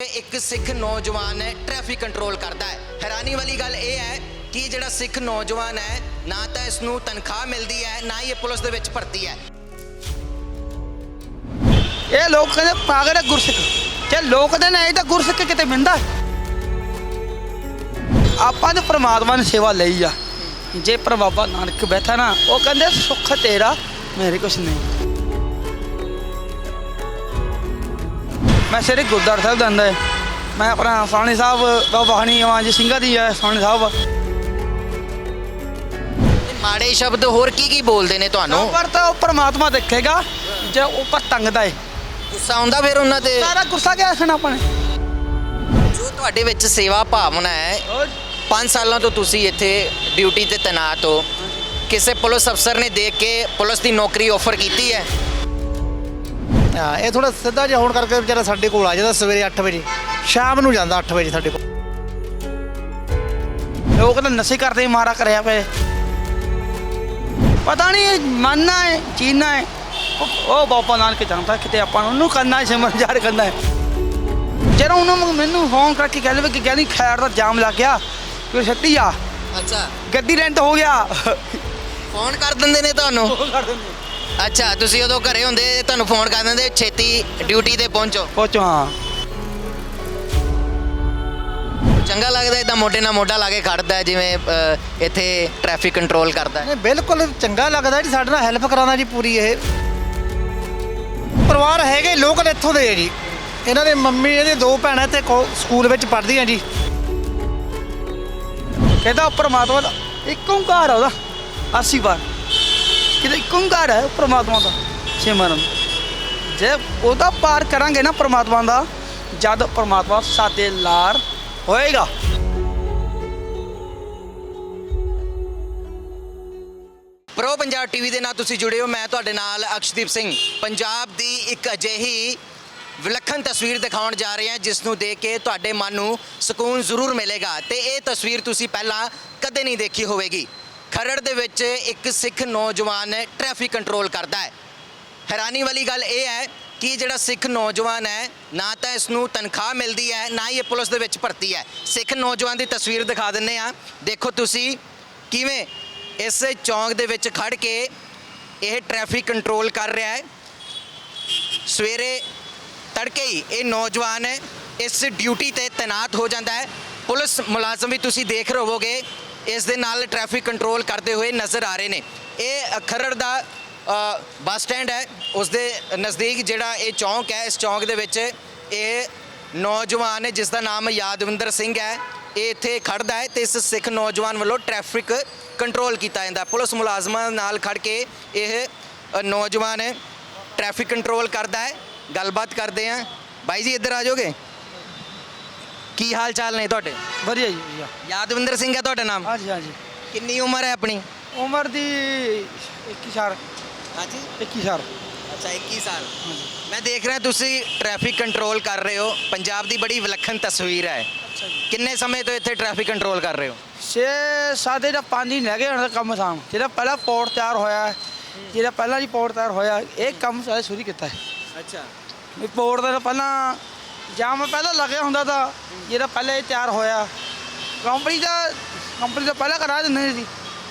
ਇੱਕ ਸਿੱਖ ਨੌਜਵਾਨ traffic control ਕਰਦਾ ਹੈ। ਹੈਰਾਨੀ ਵਾਲੀ ਗੱਲ ਇਹ ਹੈ ਕਿ ਜਿਹੜਾ ਸਿੱਖ ਨੌਜਵਾਨ ਹੈ, ਨਾ ਤਾਂ ਇਸ ਨੂੰ ਤਨਖਾਹ ਮਿਲਦੀ ਹੈ, ਨਾ ਹੀ ਇਹ ਪੁਲਿਸ ਦੇ ਵਿੱਚ ਭਰਤੀ ਹੈ। ਇਹ ਲੋਕ ਕਹਿੰਦੇ ਪਾਗਲ ਹੈ ਗੁਰਸਿੱਖ। ਜੇ ਲੋਕ ਦੇ ਨੇ ਇਹ ਤਾਂ ਗੁਰਸਿੱਖ ਕਿਤੇ ਮਿਲਦਾ ਆਪਾਂ ਨੇ ਪ੍ਰਮਾਤਮਾ ਨੇ ਸੇਵਾ ਲਈ ਆ। ਜੇ ਪਰ ਬਾਬਾ ਨਾਨਕ ਬੈਠਾ ਨਾ, ਉਹ ਕਹਿੰਦੇ, ਸੁੱਖ ਤੇਰਾ, ਮੇਰੇ ਕੁਛ ਨਹੀਂ। ਮੈਂ ਸ੍ਰੀ ਗੁਰਦੁਆਰਾ ਸਾਹਿਬ ਜਾਂਦਾ ਹੈ। ਮੈਂ ਆਪਣਾ ਸਾਣੀ ਸਾਹਿਬ ਬਾਬਾ ਹਣੀ ਜੀ ਸਿੰਘਾਂ ਦੀ ਹੈ ਸਾਣੀ ਸਾਹਿਬ। ਮਾੜੇ ਸ਼ਬਦ ਹੋਰ ਕੀ ਕੀ ਬੋਲਦੇ ਨੇ ਤੁਹਾਨੂੰ? ਪਰ ਤਾਂ ਉਹ ਪ੍ਰਮਾਤਮਾ ਦੇਖੇਗਾ ਜੇ ਉੱਪਰ ਟੰਗਦਾ ਹੈ। ਗੁੱਸਾ ਆਉਂਦਾ ਫਿਰ ਉਹਨਾਂ ਤੇ? ਸਾਰਾ ਗੁੱਸਾ ਕਿਆ ਰੱਖਣਾ ਆਪਾਂ ਨੇ? ਜੋ ਤੁਹਾਡੇ ਵਿੱਚ ਸੇਵਾ ਭਾਵਨਾ ਹੈ 5 ਸਾਲਾਂ ਤੋਂ ਤੁਸੀਂ ਇੱਥੇ ਡਿਊਟੀ ਤੇ ਤੈਨਾਤ ਹੋ। ਕਿਸੇ ਪੁਲਿਸ ਅਫਸਰ ਨੇ ਦੇਖ ਕੇ ਪੁਲਿਸ ਦੀ ਨੌਕਰੀ ਆਫਰ ਕੀਤੀ ਹੈ? ਹਾਂ ਇਹ ਥੋੜਾ ਸਿੱਧਾ ਜਿਹਾ ਹੋਣ ਕਰਕੇ ਵਿਚਾਰਾ ਸਾਡੇ ਕੋਲ ਆ ਜਾਂਦਾ ਸਵੇਰੇ 8 ਵਜੇ। ਸ਼ਾਮ ਨੂੰ ਜਾਂਦਾ 8 ਵਜੇ ਸਾਡੇ ਕੋਲ। ਲੋਕ ਤਾਂ ਨਸ਼ੇ ਕਰਦੇ ਹੀ ਮਾਰਾ ਕਰਿਆ ਪਏ ਪਤਾ ਨਹੀਂ ਮੰਨਣਾ ਹੈ ਚੀਨਾ ਹੈ। ਉਹ- ਉਹ ਬਾਬਾ ਨਾਨਕ ਜਾਣਦਾ ਕਿਤੇ ਆਪਾਂ ਉਹਨੂੰ ਕਰਨਾ ਹੈ ਸਿਮਰਨ ਜਾਰ ਕਰਨਾ ਹੈ। ਜਦੋਂ ਉਹਨਾਂ ਨੂੰ ਮੈਨੂੰ ਫੋਨ ਕਰਕੇ ਕਹਿ ਲਵੇ ਕਿ ਕਹਿੰਦੀ ਖੈਰ ਦਾ ਜਾਮ ਲੱਗ ਗਿਆ ਕਿ ਛੱਤੀ ਆ। ਅੱਛਾ। ਗੱਡੀ ਰੈਂਟ ਹੋ ਗਿਆ। ਫੋਨ ਕਰ ਦਿੰਦੇ ਨੇ ਤੁਹਾਨੂੰ? ਅੱਛਾ ਤੁਸੀਂ ਉਦੋਂ ਘਰੇ ਹੁੰਦੇ ਤੁਹਾਨੂੰ ਫੋਨ ਕਰ ਦਿੰਦੇ ਛੇਤੀ ਡਿਊਟੀ ਤੇ ਪਹੁੰਚੋ। ਪਹੁੰਚੋ ਹਾਂ। ਚੰਗਾ ਲੱਗਦਾ ਇਦਾਂ ਮੋਢੇ ਨਾਲ ਮੋਢਾ ਲਾ ਕੇ ਖੜਦਾ ਹੈ, ਜਿਵੇਂ ਅ, ਇੱਥੇ ਟ੍ਰੈਫਿਕ ਕੰਟਰੋਲ ਕਰਦਾ ਹੈ। ਨਹੀਂ ਬਿਲਕੁਲ ਚੰਗਾ ਲੱਗਦਾ ਜੀ ਸਾਡੇ ਨਾਲ ਹੈਲਪ ਕਰਾਉਂਦਾ ਜੀ ਪੂਰੀ ਇਹ। ਪਰਿਵਾਰ ਹੈਗੇ ਲੋਕਲ ਇੱਥੋਂ ਦੇ ਆ ਜੀ। ਇਹਨਾਂ ਦੇ ਮੰਮੀ ਇਹਦੇ ਦੋ ਭੈਣਾਂ ਇੱਥੇ ਕੋ- ਸਕੂਲ ਵਿੱਚ ਪੜ੍ਹਦੀਆਂ ਜੀ। ਕਹਿੰਦਾ ਪ੍ਰਮਾਤਮਾ ਦਾ ਇੱਕ ਓੰਕਾਰ ਆ ਉਹਦਾ ਆਸੀ ਵਾਰ ਕਿਤੇ ਇੱਕ ਹੈ ਪ੍ਰਮਾਤਮਾ ਦਾ ਸਿਮਰਨ ਜੇ ਉਹਦਾ ਪਾਰ ਕਰਾਂਗੇ ਨਾ ਪ੍ਰਮਾਤਮਾ ਦਾ, ਜਦ ਪ੍ਰਮਾਤਮਾ ਸਾਡੇ ਲਾਰ ਹੋਏਗਾ। ਪ੍ਰੋ ਪੰਜਾਬ ਟੀਵੀ ਦੇ ਨਾਲ ਤੁਸੀਂ ਜੁੜੇ ਹੋ, ਮੈਂ ਤੁਹਾਡੇ ਨਾਲ ਅਕਸ਼ਦੀਪ ਸਿੰਘ। ਪੰਜਾਬ ਦੀ ਇੱਕ ਅਜਿਹੀ ਵਿਲੱਖਣ ਤਸਵੀਰ ਦਿਖਾਉਣ ਜਾ ਰਹੇ ਹਾਂ, ਜਿਸ ਨੂੰ ਦੇਖ ਕੇ ਤੁਹਾਡੇ ਮਨ ਨੂੰ ਸਕੂਨ ਜ਼ਰੂਰ ਮਿਲੇਗਾ। ਤੇ ਇਹ ਤਸਵੀਰ ਤੁਸੀਂ ਪਹਿਲਾਂ ਕਦੇ ਨਹੀਂ ਦੇਖੀ ਹੋਵੇਗੀ। ਖਰੜ ਦੇ ਵਿੱਚ ਇੱਕ ਸਿੱਖ ਨੌਜਵਾਨ ਟ੍ਰੈਫਿਕ ਕੰਟਰੋਲ ਕਰਦਾ ਹੈ। ਹੈਰਾਨੀ ਵਾਲੀ ਗੱਲ ਇਹ ਹੈ ਕਿ ਜਿਹੜਾ ਸਿੱਖ ਨੌਜਵਾਨ ਹੈ, ਨਾ ਤਾਂ ਇਸ ਨੂੰ ਤਨਖਾਹ ਮਿਲਦੀ ਹੈ, ਨਾ ਹੀ ਇਹ ਪੁਲਿਸ ਦੇ ਵਿੱਚ ਭਰਤੀ ਹੈ। ਸਿੱਖ ਨੌਜਵਾਨ ਦੀ ਤਸਵੀਰ ਦਿਖਾ ਦਿੰਨੇ ਆ ਦੇਖੋ ਤੁਸੀਂ ਕਿਵੇਂ ਇਸ ਚੌਂਕ ਦੇ ਵਿੱਚ ਖੜ ਕੇ ਇਹ ਟ੍ਰੈਫਿਕ ਕੰਟਰੋਲ ਕਰ ਰਿਹਾ ਹੈ। ਸਵੇਰੇ ਤੜਕੇ ਹੀ ਇਹ ਨੌਜਵਾਨ ਇਸ ਡਿਊਟੀ ਤੇ ਤਾਇਨਾਤ ਹੋ ਜਾਂਦਾ ਹੈ। ਪੁਲਿਸ ਮੁਲਾਜ਼ਮ ਵੀ ਤੁਸੀਂ ਦੇਖ ਰਹੇ ਹੋਵੋਗੇ ਇਸ ਦੇ ਨਾਲ ਟ੍ਰੈਫਿਕ ਕੰਟਰੋਲ ਕਰਦੇ ਹੋਏ ਨਜ਼ਰ ਆ ਰਹੇ ਨੇ। ਇਹ ਖਰੜ ਦਾ ਬੱਸ ਸਟੈਂਡ ਹੈ। ਉਸ ਦੇ ਨਜ਼ਦੀਕ ਜਿਹੜਾ ਇਹ ਚੌਂਕ ਹੈ, ਇਸ ਚੌਂਕ ਦੇ ਵਿੱਚ ਇਹ ਨੌਜਵਾਨ ਹੈ ਜਿਸ ਦਾ ਨਾਮ ਯਾਦਵਿੰਦਰ ਸਿੰਘ ਹੈ, ਇਹ ਇੱਥੇ ਖੜਦਾ ਹੈ ਤੇ ਇਸ ਸਿੱਖ ਨੌਜਵਾਨ ਵੱਲੋਂ ਟ੍ਰੈਫਿਕ ਕੰਟਰੋਲ ਕੀਤਾ ਜਾਂਦਾ ਪੁਲਿਸ ਮੁਲਾਜ਼ਮਾਂ ਨਾਲ ਖੜ ਕੇ ਇਹ ਨੌਜਵਾਨ ਟ੍ਰੈਫਿਕ ਕੰਟਰੋਲ ਕਰਦਾ ਹੈ। ਗੱਲਬਾਤ ਕਰਦੇ ਆ ਬਾਈ ਜੀ, ਇੱਧਰ ਆ ਜਾਓਗੇ? ਕੀ ਹਾਲ ਚਾਲ ਨੇ ਤੁਹਾਡੇ? ਵਧੀਆ ਜੀ ਵਧੀਆ। ਯਾਦਵਿੰਦਰ ਸਿੰਘ ਹੈ ਤੁਹਾਡਾ ਨਾਮ? ਹਾਂਜੀ ਹਾਂਜੀ। ਕਿੰਨੀ ਉਮਰ ਹੈ ਆਪਣੀ? ਉਮਰ ਦੀ 21 ਸਾਲ। ਹਾਂਜੀ। 21 ਸਾਲ। ਅੱਛਾ 21 ਸਾਲ। ਮੈਂ ਦੇਖ ਰਿਹਾ ਤੁਸੀਂ ਟ੍ਰੈਫਿਕ ਕੰਟਰੋਲ ਕਰ ਰਹੇ ਹੋ। ਪੰਜਾਬ ਦੀ ਬੜੀ ਵਿਲੱਖਣ ਤਸਵੀਰ ਹੈ। ਕਿੰਨੇ ਸਮੇਂ ਤੋਂ ਇੱਥੇ ਟ੍ਰੈਫਿਕ ਕੰਟਰੋਲ ਕਰ ਰਹੇ ਹੋ? ਛੇ ਸਾਦੇ ਦਾ ਪਾਣੀ ਲੈ ਗਏ ਹੁਣ ਦਾ ਕੰਮ ਥਾਮ ਜਿਹੜਾ ਪਹਿਲਾ ਪੋਰਟ ਤਿਆਰ ਹੋਇਆ ਹੈ, ਜਿਹੜਾ ਪਹਿਲਾਂ ਜੀ ਪੋਰਟ ਤਿਆਰ ਹੋਇਆ ਇਹ ਕੰਮ ਸਾਰੇ ਸ਼ੁਰੂ ਕੀਤਾ ਹੈ। ਅੱਛਾ। ਵੀ ਪੋਰਟ ਦਾ ਪਹਿਲਾਂ ਜਾਮ ਪਹਿਲਾਂ ਲੱਗਿਆ ਹੁੰਦਾ ਤਾਂ ਜਿਹੜਾ ਪਹਿਲਾਂ ਇਹ ਤਿਆਰ ਹੋਇਆ ਕੰਪਨੀ ਦਾ ਕੰਪਨੀ ਦਾ ਪਹਿਲਾਂ ਕਰਾ ਦਿੰਦੇ ਸੀ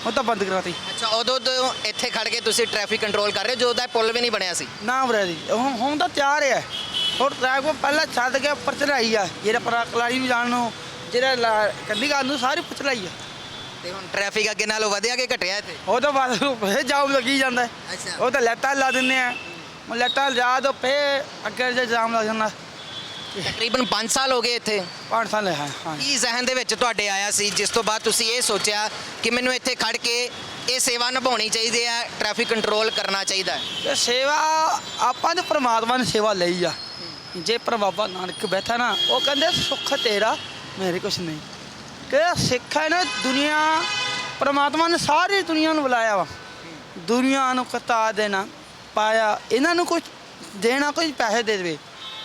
ਉਹ ਤਾਂ ਬੰਦ ਕਰਾਤੀ। ਅੱਛਾ ਉਦੋਂ ਤੋਂ ਇੱਥੇ ਖੜ ਕੇ ਤੁਸੀਂ ਟ੍ਰੈਫਿਕ ਕੰਟਰੋਲ ਕਰ ਰਹੇ ਹੋ ਜਦੋਂ ਦਾ ਪੁਲ ਵੀ ਨਹੀਂ ਬਣਿਆ ਸੀ? ਨਾ ਬਰੇ ਦੀ ਹੁਣ ਹੁਣ ਤਾਂ ਤਿਆਰ ਹੈ। ਹੋਰ ਟਰੈਕ ਕੋ ਪਹਿਲਾਂ ਛੱਡ ਕੇ ਉੱਪਰ ਚੜਾਈ ਆ। ਜਿਹੜਾ ਪਰ ਕਲਾੜੀ ਵੀ ਜਾਣ ਨੂੰ ਜਿਹੜਾ ਲਾ- ਘਾਟ ਨੂੰ ਸਾਰੀ ਉੱਪਰ ਚੜਾਈ ਆ। ਤੇ ਹੁਣ ਟ੍ਰੈਫਿਕ ਅੱਗੇ ਨਾਲੋਂ ਵਧਿਆ ਕਿ ਘਟਿਆ ਇੱਥੇ? ਉਹ ਤਾਂ ਬਾਅਦ ਫੇਰ ਜਾਮ ਲੱਗੀ ਜਾਂਦਾ। ਹੈ। ਅੱਛਾ। ਉਹ ਤਾਂ ਲੈਟਾਂ ਲਾ ਦਿੰਦੇ ਆ। ਉਹ ਲੈਟਾਂ ਜਾ ਦੋ ਫੇਰ ਅੱਗੇ ਜੇ ਜਾਮ ਲੱਗ ਜਾਂਦਾ। ਤਕਰੀਬਨ 5 ਸਾਲ ਹੋ ਗਏ ਇੱਥੇ। ਪੰਜ ਸਾਲ ਹੈ ਹਾਂ। ਕੀ ਜ਼ਹਿਨ ਦੇ ਵਿੱਚ ਤੁਹਾਡੇ ਆਇਆ ਸੀ ਜਿਸ ਤੋਂ ਬਾਅਦ ਤੁਸੀਂ ਇਹ ਸੋਚਿਆ ਕਿ ਮੈਨੂੰ ਇੱਥੇ ਖੜ ਕੇ ਇਹ ਸੇਵਾ ਨਿਭਾਉਣੀ ਚਾਹੀਦੀ ਹੈ ਟ੍ਰੈਫਿਕ ਕੰਟਰੋਲ ਕਰਨਾ ਚਾਹੀਦਾ ਹੈ? ਤੇ ਸੇਵਾ ਆਪਾਂ ਨੇ ਪ੍ਰਮਾਤਮਾ ਨੇ ਸੇਵਾ ਲਈ ਆ। ਜੇ ਪਰ ਬਾਬਾ ਨਾਨਕ ਬੈਠਾ ਨਾ ਉਹ ਕਹਿੰਦੇ ਸੁੱਖ ਤੇਰਾ ਮੇਰੇ ਕੁਛ ਨਹੀਂ। ਕਿ ਸਿੱਖ ਹੈ ਨਾ ਦੁਨੀਆ ਪ੍ਰਮਾਤਮਾ ਨੇ ਸਾਰੀ ਦੁਨੀਆ ਨੂੰ ਬੁਲਾਇਆ ਵਾ। ਦੁਨੀਆ ਨੂੰ ਕਤਾ ਦੇਣਾ ਪਾਇਆ ਇਹਨਾਂ ਨੂੰ ਕੁਝ ਦੇਣਾ ਕੁਝ ਪੈਸੇ ਦੇ ਦੇਵੇ।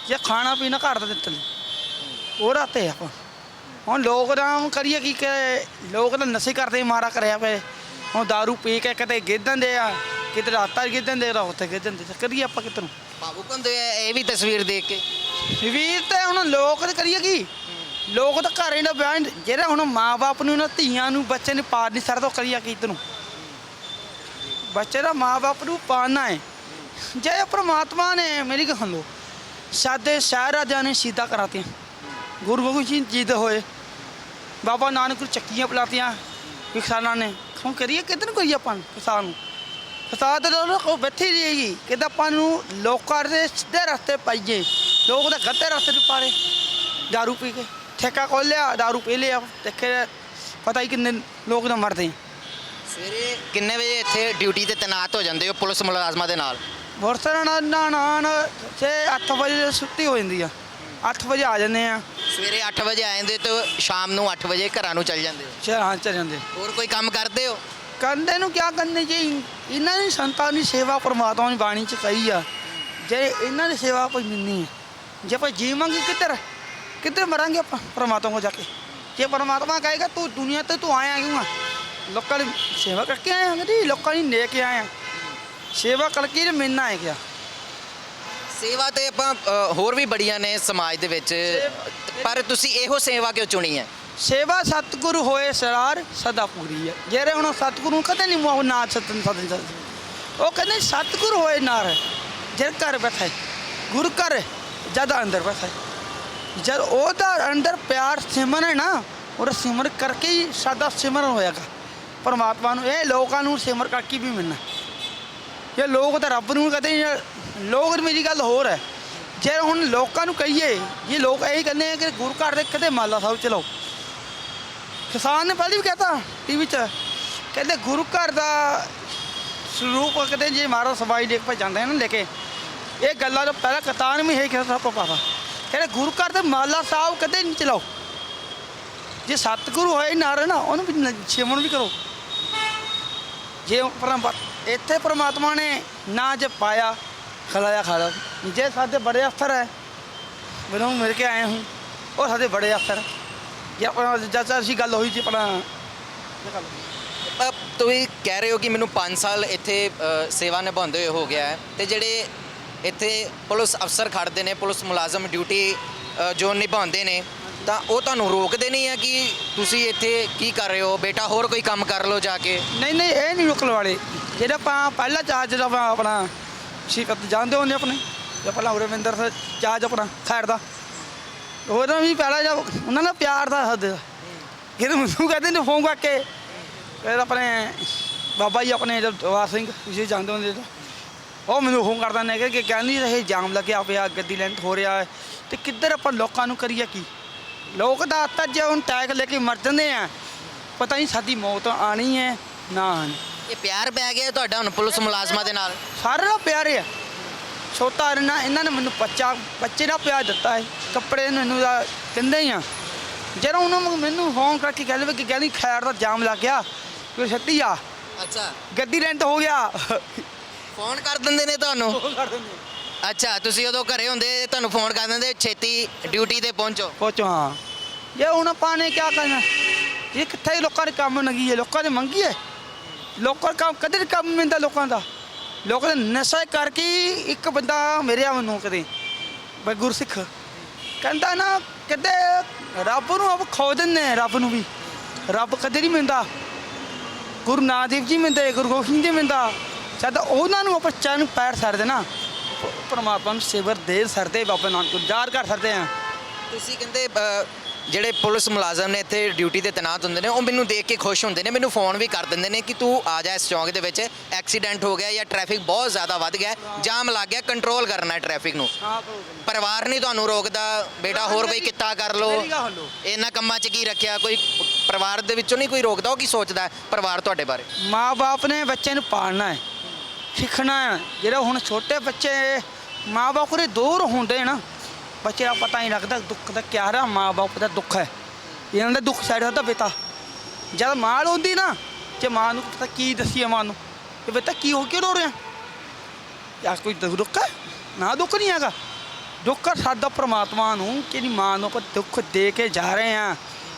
ਜੇ ਖਾਣਾ ਪੀਣਾ ਘਰ ਦਾ ਦਿੱਤੇ ਉਹ ਰਾਤੇ ਆਪਾਂ। ਹੁਣ ਲੋਕ ਰਾਮ ਕਰੀਏ ਕੀ ਕਿ ਲੋਕ ਤਾਂ ਨਸ਼ੇ ਕਰਦੇ ਮਾਰਾ ਕਰਿਆ ਪਏ ਹੁਣ दारू ਪੀ ਕੇ ਕਿਤੇ ਗਿੱਧਣ ਦੇ ਆ ਕਿਤੇ ਰਾਤਾਂ ਗਿੱਧਣ ਦੇ ਰਾਤ ਤੇ ਗਿੱਧਣ ਦੇ। ਕਰੀਏ ਆਪਾਂ ਕਿਤੋਂ ਭਾਵੁਕ ਹੁੰਦੇ ਆ ਇਹ ਵੀ ਤਸਵੀਰ ਦੇਖ ਕੇ। ਵੀਰ ਤੇ ਹੁਣ ਲੋਕ ਤੇ ਕਰੀਏ ਕੀ? ਲੋਕ ਤਾਂ ਘਰ ਹੀ ਨਾ ਬਿਆਨ ਜਿਹੜਾ ਹੁਣ ਮਾਪੇ ਨੂੰ ਨਾ ਧੀਆਂ ਨੂੰ ਬੱਚੇ ਨੂੰ ਪਾਰ ਨਹੀਂ ਸਕਦਾ ਉਹ ਕਰੀਆ ਕੀ ਤੈਨੂੰ ਬੱਚੇ ਦਾ ਮਾਪੇ ਨੂੰ ਪਾਲਣਾ ਹੈ। ਜੇ ਪ੍ਰਮਾਤਮਾ ਨੇ ਮੇਰੀ ਗੱਲ ਸੁਣ ਸਾਦੇ ਸ਼ਹਿਰ ਰਾਜਾ ਨੇ ਸ਼ਹੀਦਾਂ ਕਰਾਤੇ ਗੁਰੂ ਗੋਬਿੰਦ ਸਿੰਘ ਜੀ ਦੇ ਹੋਏ, ਬਾਬਾ ਨਾਨਕ ਨੂੰ ਚੱਕੀਆਂ ਪਲਾਤੀਆਂ ਕਿਸਾਨਾਂ ਨੇ। ਕਿਉਂ ਕਰੀਏ ਕਿਤੇ ਨੂੰ ਕਰੀਏ ਆਪਾਂ ਕਿਸਾਨ ਨੂੰ? ਫਸਾਦ ਲੋਕ ਉਹ ਬੈਠੀ ਰਹੇਗੀ ਕਿਤੇ ਆਪਾਂ ਨੂੰ ਲੋਕਾਂ ਦੇ ਸਿੱਧੇ ਰਸਤੇ ਪਾਈਏ, ਲੋਕ ਤਾਂ ਗੰਦੇ ਰਸਤੇ ਤੇ ਪਾਰੇ। ਦਾਰੂ ਪੀ ਕੇ ਠੇਕਾ ਖੋਲ ਲਿਆ, ਦਾਰੂ ਪੀ ਲਿਆ ਦੇਖੇ ਪਤਾ ਹੀ ਕਿੰਨੇ ਲੋਕ ਤਾਂ ਮਰਦੇ ਸਵੇਰੇ ਕਿੰਨੇ ਵਜੇ ਇੱਥੇ ਡਿਊਟੀ ਤੇ ਤੈਨਾਤ ਹੋ ਜਾਂਦੇ ਹੋ ਪੁਲਿਸ ਮੁਲਾਜ਼ਮਾਂ ਦੇ ਨਾਲ? ਮੋਰਸਰ ਨਾ ਨਾ ਨਾ 6 8 ਵਜੇ ਛੁੱਟੀ ਹੋ ਜਾਂਦੀ ਆ। 8 ਵਜੇ ਆ ਜਾਂਦੇ ਆ। ਸਵੇਰੇ 8 ਵਜੇ ਆ ਜਾਂਦੇ ਤੇ ਸ਼ਾਮ ਨੂੰ 8 ਵਜੇ ਘਰਾਂ ਨੂੰ ਚੱਲ ਜਾਂਦੇ ਹੋ? ਸ਼ਹਿਰਾਂ ਚ ਜਾਂਦੇ। ਹੋਰ ਕੋਈ ਕੰਮ ਕਰਦੇ ਹੋ? ਕਰਦੇ ਨੂੰ ਕਿਆ ਕਰਨੇ ਜੀ? ਇਹਨਾਂ ਦੀ ਸੰਤਾਂ ਦੀ ਸੇਵਾ ਪਰਮਾਤਮਾ ਦੀ ਬਾਣੀ ਚ ਕਹੀ ਆ ਜੇ ਇਹਨਾਂ ਦੀ ਸੇਵਾ ਕੋਈ ਮਿਲਣੀ ਹੈ ਜੇ ਆਪਾਂ ਜੀਵਾਂਗੇ ਕਿੱਧਰ ਕਿੱਧਰ ਮਰਾਂਗੇ ਆਪਾਂ ਪਰਮਾਤਮਾ ਕੋਲ ਜਾ ਕੇ? ਜੇ ਪਰਮਾਤਮਾ ਕਹੇਗਾ ਤੂੰ ਦੁਨੀਆ ਤੇ ਤੂੰ ਆਇਆ ਕਿਉਂ ਆ? ਲੋਕਾਂ ਦੀ ਸੇਵਾ ਕਰਕੇ ਆਇਆ ਜੀ ਲੋਕਾਂ ਦੀ ਲੈ ਕੇ ਆਇਆ। ਸੇਵਾ ਕਰਕੇ ਤੇ ਮਿਲਣਾ ਹੈ ਕਿਆ? ਸੇਵਾ ਤੇ ਆਪਾਂ ਅ, ਹੋਰ ਵੀ ਬੜੀਆਂ ਨੇ ਸਮਾਜ ਦੇ ਵਿੱਚ। ਪਰ ਤੁਸੀਂ ਇਹੋ ਸੇਵਾ ਕਿਉਂ ਚੁਣੀ ਹੈ? ਸੇਵਾ ਸਤਿਗੁਰੂ ਹੋਏ ਸਰਾਰ ਸਦਾ ਪੂਰੀ ਹੈ। ਜਿਹੜੇ ਹੁਣ ਸਤਿਗੁਰੂ ਨੂੰ ਕਦੇ ਨਹੀਂ ਮੋਹ ਨਾ ਸਤਨ ਸਤਨ ਸਤਨ ਉਹ ਕਹਿੰਦੇ ਸਤਿਗੁਰੂ ਹੋਏ ਨਾਰ ਜਦ ਘਰ ਬੈਠਾ ਹੈ, ਗੁਰੂ ਘਰ ਜਦ ਅੰਦਰ ਬੈਠਾ। ਹੈ। ਜਦ ਉਹਦਾ ਅੰਦਰ ਪਿਆਰ ਸਿਮਰਨ ਹੈ ਨਾ ਉਹ ਸਿਮਰ ਕਰਕੇ ਹੀ ਸਾਡਾ ਸਿਮਰਨ ਹੋਏਗਾ ਪਰਮਾਤਮਾ ਨੂੰ ਇਹ ਲੋਕਾਂ ਨੂੰ ਸਿਮਰ ਕਰਕੇ ਵੀ ਮਿਲਣਾ। ਜੇ ਲੋਕ ਤਾਂ ਰੱਬ ਨੂੰ ਕਦੇ ਲੋਕ ਮੇਰੀ ਗੱਲ ਹੋਰ ਹੈ। ਜੇ ਹੁਣ ਲੋਕਾਂ ਨੂੰ ਕਹੀਏ, ਜੇ ਲੋਕ ਇਹੀ ਕਹਿੰਦੇ ਆ ਕਿ ਗੁਰੂ ਘਰ ਦੇ ਕਦੇ ਮਾਲਾ ਸਾਹਿਬ ਚਲਾਓ। ਕਿਸਾਨ ਨੇ ਪਹਿਲਾਂ ਵੀ ਕਹਤਾ ਟੀਵੀ 'ਚ, ਕਹਿੰਦੇ ਗੁਰੂ ਘਰ ਦਾ ਸਰੂਪ ਕਹਿੰਦੇ ਜੇ ਮਹਾਰਾਜ ਸਵਾਈ ਲੈ ਕੇ ਜਾਂਦੇ ਨੇ ਲੈ ਕੇ ਇਹ ਗੱਲਾਂ ਤੋਂ ਪਹਿਲਾਂ ਕਤਾਨ ਵੀ ਹੈ ਕਿ ਸਭ ਤੋਂ ਪਾਵਾ ਕਹਿੰਦੇ ਗੁਰੂ ਘਰ ਦੇ ਮਾਲਾ ਸਾਹਿਬ ਕਦੇ ਨਹੀਂ ਚਲਾਓ। ਜੇ ਸਤਿਗੁਰੂ ਹੋਏ ਨਾਰ ਨਾ, ਉਹਨੂੰ ਵੀ ਸਿਮਰਨ ਵੀ ਕਰੋ। ਜੇ ਪਰਮ ਇੱਥੇ ਪ੍ਰਮਾਤਮਾ ਨੇ ਨਾ ਜੇ ਪਾਇਆ, ਖਲਾਇਆ ਖਾਲਾ ਜੇ ਸਾਡੇ ਬੜੇ ਅਫਸਰ ਹੈ, ਮੈਨੂੰ ਮਿਲ ਕੇ ਆਏ ਹੂੰ, ਉਹ ਸਾਡੇ ਬੜੇ ਅਫਸਰ। ਜੇ ਆਪਣਾ ਜਦ ਅਸੀਂ ਗੱਲ ਹੋਈ ਸੀ ਆਪਣਾ ਤੁਸੀਂ ਕਹਿ ਰਹੇ ਹੋ ਕਿ ਮੈਨੂੰ 5 ਸਾਲ ਇੱਥੇ ਸੇਵਾ ਨਿਭਾਉਂਦੇ ਹੋਏ ਹੋ ਗਿਆ ਹੈ। ਤੇ ਜਿਹੜੇ ਇੱਥੇ ਪੁਲਿਸ ਅਫਸਰ ਖੜਦੇ ਨੇ, ਪੁਲਿਸ ਮੁਲਾਜ਼ਮ ਡਿਊਟੀ ਜੋ ਨਿਭਾਉਂਦੇ ਨੇ ਤਾਂ ਉਹ ਤੁਹਾਨੂੰ ਰੋਕਦੇ ਨਹੀਂ ਹੈ ਕਿ ਤੁਸੀਂ ਇੱਥੇ ਕੀ ਕਰ ਰਹੇ ਹੋ? ਬੇਟਾ, ਹੋਰ ਕੋਈ ਕੰਮ ਕਰ ਲਓ ਜਾ ਕੇ। ਨਹੀਂ ਨਹੀਂ, ਇਹ ਨਹੀਂ ਰੁਕਣ ਵਾਲੇ। ਜਿਹੜਾ ਆਪਾਂ ਪਹਿਲਾ ਚਾਰਜ ਜਿਹੜਾ ਆਪਾਂ ਆਪਣਾ ਸ਼ਿਕਤ ਜਾਣਦੇ ਹੁੰਦੇ ਆਪਣੇ। ਜੇ ਪਹਿਲਾਂ ਰਵਿੰਦਰ ਵਿੰਦਰ ਸਰ ਚਾਰਜ ਆਪਣਾ ਖੈਰ ਦਾ। ਉਹਨਾਂ ਵੀ ਪਹਿਲਾਂ ਜਦ ਉਹਨਾਂ ਨਾਲ ਪਿਆਰ ਦਾ ਹੱਦ ਕਿਹਨੂੰ ਮੈਨੂੰ ਕਹਿੰਦੇ ਨੇ ਫੋਨ ਕਰਕੇ। ਫਿਰ ਆਪਣੇ ਬਾਬਾ ਜੀ ਆਪਣੇ ਜਵਾ ਸਿੰਘ ਤੁਸੀਂ ਜਾਣਦੇ ਹੁੰਦੇ ਤਾਂ ਉਹ ਮੈਨੂੰ ਫੋਨ ਕਰਦਾ ਨੇ ਕਿ ਕਹਿੰਦੀ ਰਹੇ, ਜਾਮ ਲੱਗਿਆ ਪਿਆ, ਗੱਡੀ ਲੈਂਟ ਹੋ ਰਿਹਾ ਹੈ। ਤੇ ਕਿੱਧਰ ਆਪਾਂ ਲੋਕਾਂ ਨੂੰ ਕਰੀਏ ਕੀ? ਲੋਕ ਤਾਂ ਤਾਂ ਜੇ ਹੁਣ ਟੈਗ ਲੈ ਕੇ ਮਰ ਜਾਂਦੇ ਆ ਪਤਾ ਨਹੀਂ ਸਾਡੀ ਮੌਤ ਆਣੀ ਹੈ ਨਾ ਆਣੀ ਇਹ ਪਿਆਰ ਪੈ ਗਿਆ ਤੁਹਾਡਾ ਹੁਣ ਪੁਲਿਸ ਮੁਲਾਜ਼ਮਾਂ ਦੇ ਨਾਲ? ਸਾਰੇ ਨਾਲ ਪਿਆਰੇ ਆ। ਛੋਟਾ ਇਹਨਾਂ ਇਹਨਾਂ ਨੇ ਮੈਨੂੰ ਬੱਚਾ ਬੱਚੇ ਦਾ ਪਿਆਰ ਦਿੱਤਾ ਹੈ ਕੱਪੜੇ ਨੂੰ ਇਹਨੂੰ ਦਾ ਕਹਿੰਦੇ ਹੀ ਆ। ਜਦੋਂ ਉਹਨਾਂ ਨੂੰ ਮੈਨੂੰ ਫੋਨ ਕਰਕੇ ਕਹਿੰਦੇ ਕਿ ਕਹਿੰਦੀ ਖੈਰ ਦਾ ਜਾਮ ਲੱਗ ਗਿਆ ਕੋਈ ਛੱਤੀ ਆ। ਅੱਛਾ। ਗੱਡੀ ਰੈਂਟ ਹੋ ਗਿਆ। ਫੋਨ ਕਰ ਦਿੰਦੇ ਨੇ ਤੁਹਾਨੂੰ? ਦਿੰਦੇ ਅੱਛਾ, ਤੁਸੀਂ ਉਦੋਂ ਘਰੇ ਹੁੰਦੇ, ਤੁਹਾਨੂੰ ਫੋਨ ਕਰ ਦਿੰਦੇ, ਛੇਤੀ ਡਿਊਟੀ ਤੇ ਪਹੁੰਚੋ। ਪਹੁੰਚੋ, ਹਾਂ। ਜੇ ਹੁਣ ਆਪਾਂ ਨੇ ਕੀ ਕਰਨਾ? ਇਹ ਕਿੱਥੇ ਲੋਕਾਂ ਦੇ ਕੰਮ ਨਗੀ ਹੈ? ਲੋਕਾਂ ਦੇ ਮੰਗੀ ਹੈ? ਲੋਕਾਂ ਕੰਮ, ਕਦੇ ਕੰਮ ਮਿਲਦਾ ਲੋਕਾਂ ਦਾ। ਲੋਕਾਂ ਦੇ ਨਸ਼ਾ ਕਰਕੇ ਇੱਕ ਬੰਦਾ ਮੇਰੇ ਆ ਮੈਨੂੰ ਕਦੇ। ਬਈ ਗੁਰਸਿੱਖ। ਕਹਿੰਦਾ ਨਾ ਕਦੇ ਰੱਬ ਨੂੰ ਆਪ ਖੋ ਦਿੰਦੇ ਆ, ਰੱਬ ਨੂੰ ਵੀ। ਰੱਬ ਕਦੇ ਨਹੀਂ ਮਿਲਦਾ। ਗੁਰੂ ਨਾਨਕ ਦੇਵ ਜੀ ਮਿਲਦੇ, ਗੁਰੂ ਗੋਬਿੰਦ ਜੀ ਮਿਲਦਾ। ਜਦ ਉਹਨਾਂ ਨੂੰ ਆਪਾਂ ਚਰਨ ਪੈਰ ਸਰਦੇ ਨਾ ਪਰਮਾਤਮਾ ਨੂੰ ਸੇਵਰ ਦੇ ਸਰਦੇ ਬਾਬਾ ਨਾਨਕ ਯਾਦ ਕਰ ਸਕਦੇ ਆ ਤੁਸੀਂ ਕਹਿੰਦੇ ਅ, ਜਿਹੜੇ ਪੁਲਿਸ ਮੁਲਾਜ਼ਮ ਨੇ ਇੱਥੇ ਡਿਊਟੀ ਤੇ ਤੈਨਾਤ ਹੁੰਦੇ ਨੇ ਉਹ ਮੈਨੂੰ ਦੇਖ ਕੇ ਖੁਸ਼ ਹੁੰਦੇ ਨੇ ਮੈਨੂੰ ਫੋਨ ਵੀ ਕਰ ਦਿੰਦੇ ਨੇ ਕਿ ਤੂੰ ਆ ਜਾ ਇਸ ਚੌਂਕ ਦੇ ਵਿੱਚ ਐਕਸੀਡੈਂਟ ਹੋ ਗਿਆ ਜਾਂ ਟ੍ਰੈਫਿਕ ਬਹੁਤ ਜ਼ਿਆਦਾ ਵੱਧ ਗਿਆ ਜਾਮ ਲੱਗ ਗਿਆ ਕੰਟਰੋਲ ਕਰਨਾ ਹੈ ਟ੍ਰੈਫਿਕ ਨੂੰ। ਪਰਿਵਾਰ ਨਹੀਂ ਤੁਹਾਨੂੰ ਰੋਕਦਾ ਬੇਟਾ ਹੋਰ ਕੋਈ ਕਿੱਤਾ ਕਰ ਲਓ। ਮੇਰੀ ਗੱਲ ਸੁਣੋ। ਇਹਨਾਂ ਕੰਮਾਂ 'ਚ ਕੀ ਰੱਖਿਆ ਕੋਈ ਪਰਿਵਾਰ ਦੇ ਵਿੱਚੋਂ ਨਹੀਂ ਕੋਈ ਰੋਕਦਾ ਉਹ ਕੀ ਸੋਚਦਾ ਹੈ ਪਰਿਵਾਰ ਤੁਹਾਡੇ ਬਾਰੇ? ਮਾਂ-ਬਾਪ ਨੇ ਬੱਚੇ ਨੂੰ ਪਾਲਣਾ ਹੈ। ਸਿੱਖਣਾ ਹੈ। ਜਿਹੜਾ ਹੁਣ ਛੋਟੇ ਬੱਚੇ ਮਾਂ-ਬਾਪ ਕੋਲੇ ਦੂਰ ਹੁੰਦੇ ਨਾ, ਬੱਚੇ ਦਾ ਪਤਾ ਨਹੀਂ ਲੱਗਦਾ ਦੁੱਖ ਦਾ ਕਿਆ ਰਿਹਾ ਮਾਂ-ਬਾਪ ਦਾ ਦੁੱਖ ਹੈ। ਇਹਨਾਂ ਦਾ ਦੁੱਖ ਸਾਈਡ ਦਾ ਬੇਟਾ। ਜਦ ਮਾਂ ਰੋਂਦੀ ਨਾ ਤੇ ਮਾਂ ਨੂੰ ਪਤਾ ਕੀ ਦੱਸੀਏ ਮਾਂ ਨੂੰ ਕਿ ਬੇਟਾ ਕੀ ਹੋ ਕੇ ਰੋ ਰਿਹਾ? ਯਾ ਕੋਈ ਦੁੱਖ ਹੈ? ਨਾ ਦੁੱਖ ਨਹੀਂ ਹੈਗਾ। ਦੁੱਖ ਸਾਡਾ ਪ੍ਰਮਾਤਮਾ ਨੂੰ ਕਿ ਮਾਂ ਨੂੰ ਆਪਾਂ ਦੁੱਖ ਦੇ ਕੇ ਜਾ ਰਹੇ ਹਾਂ,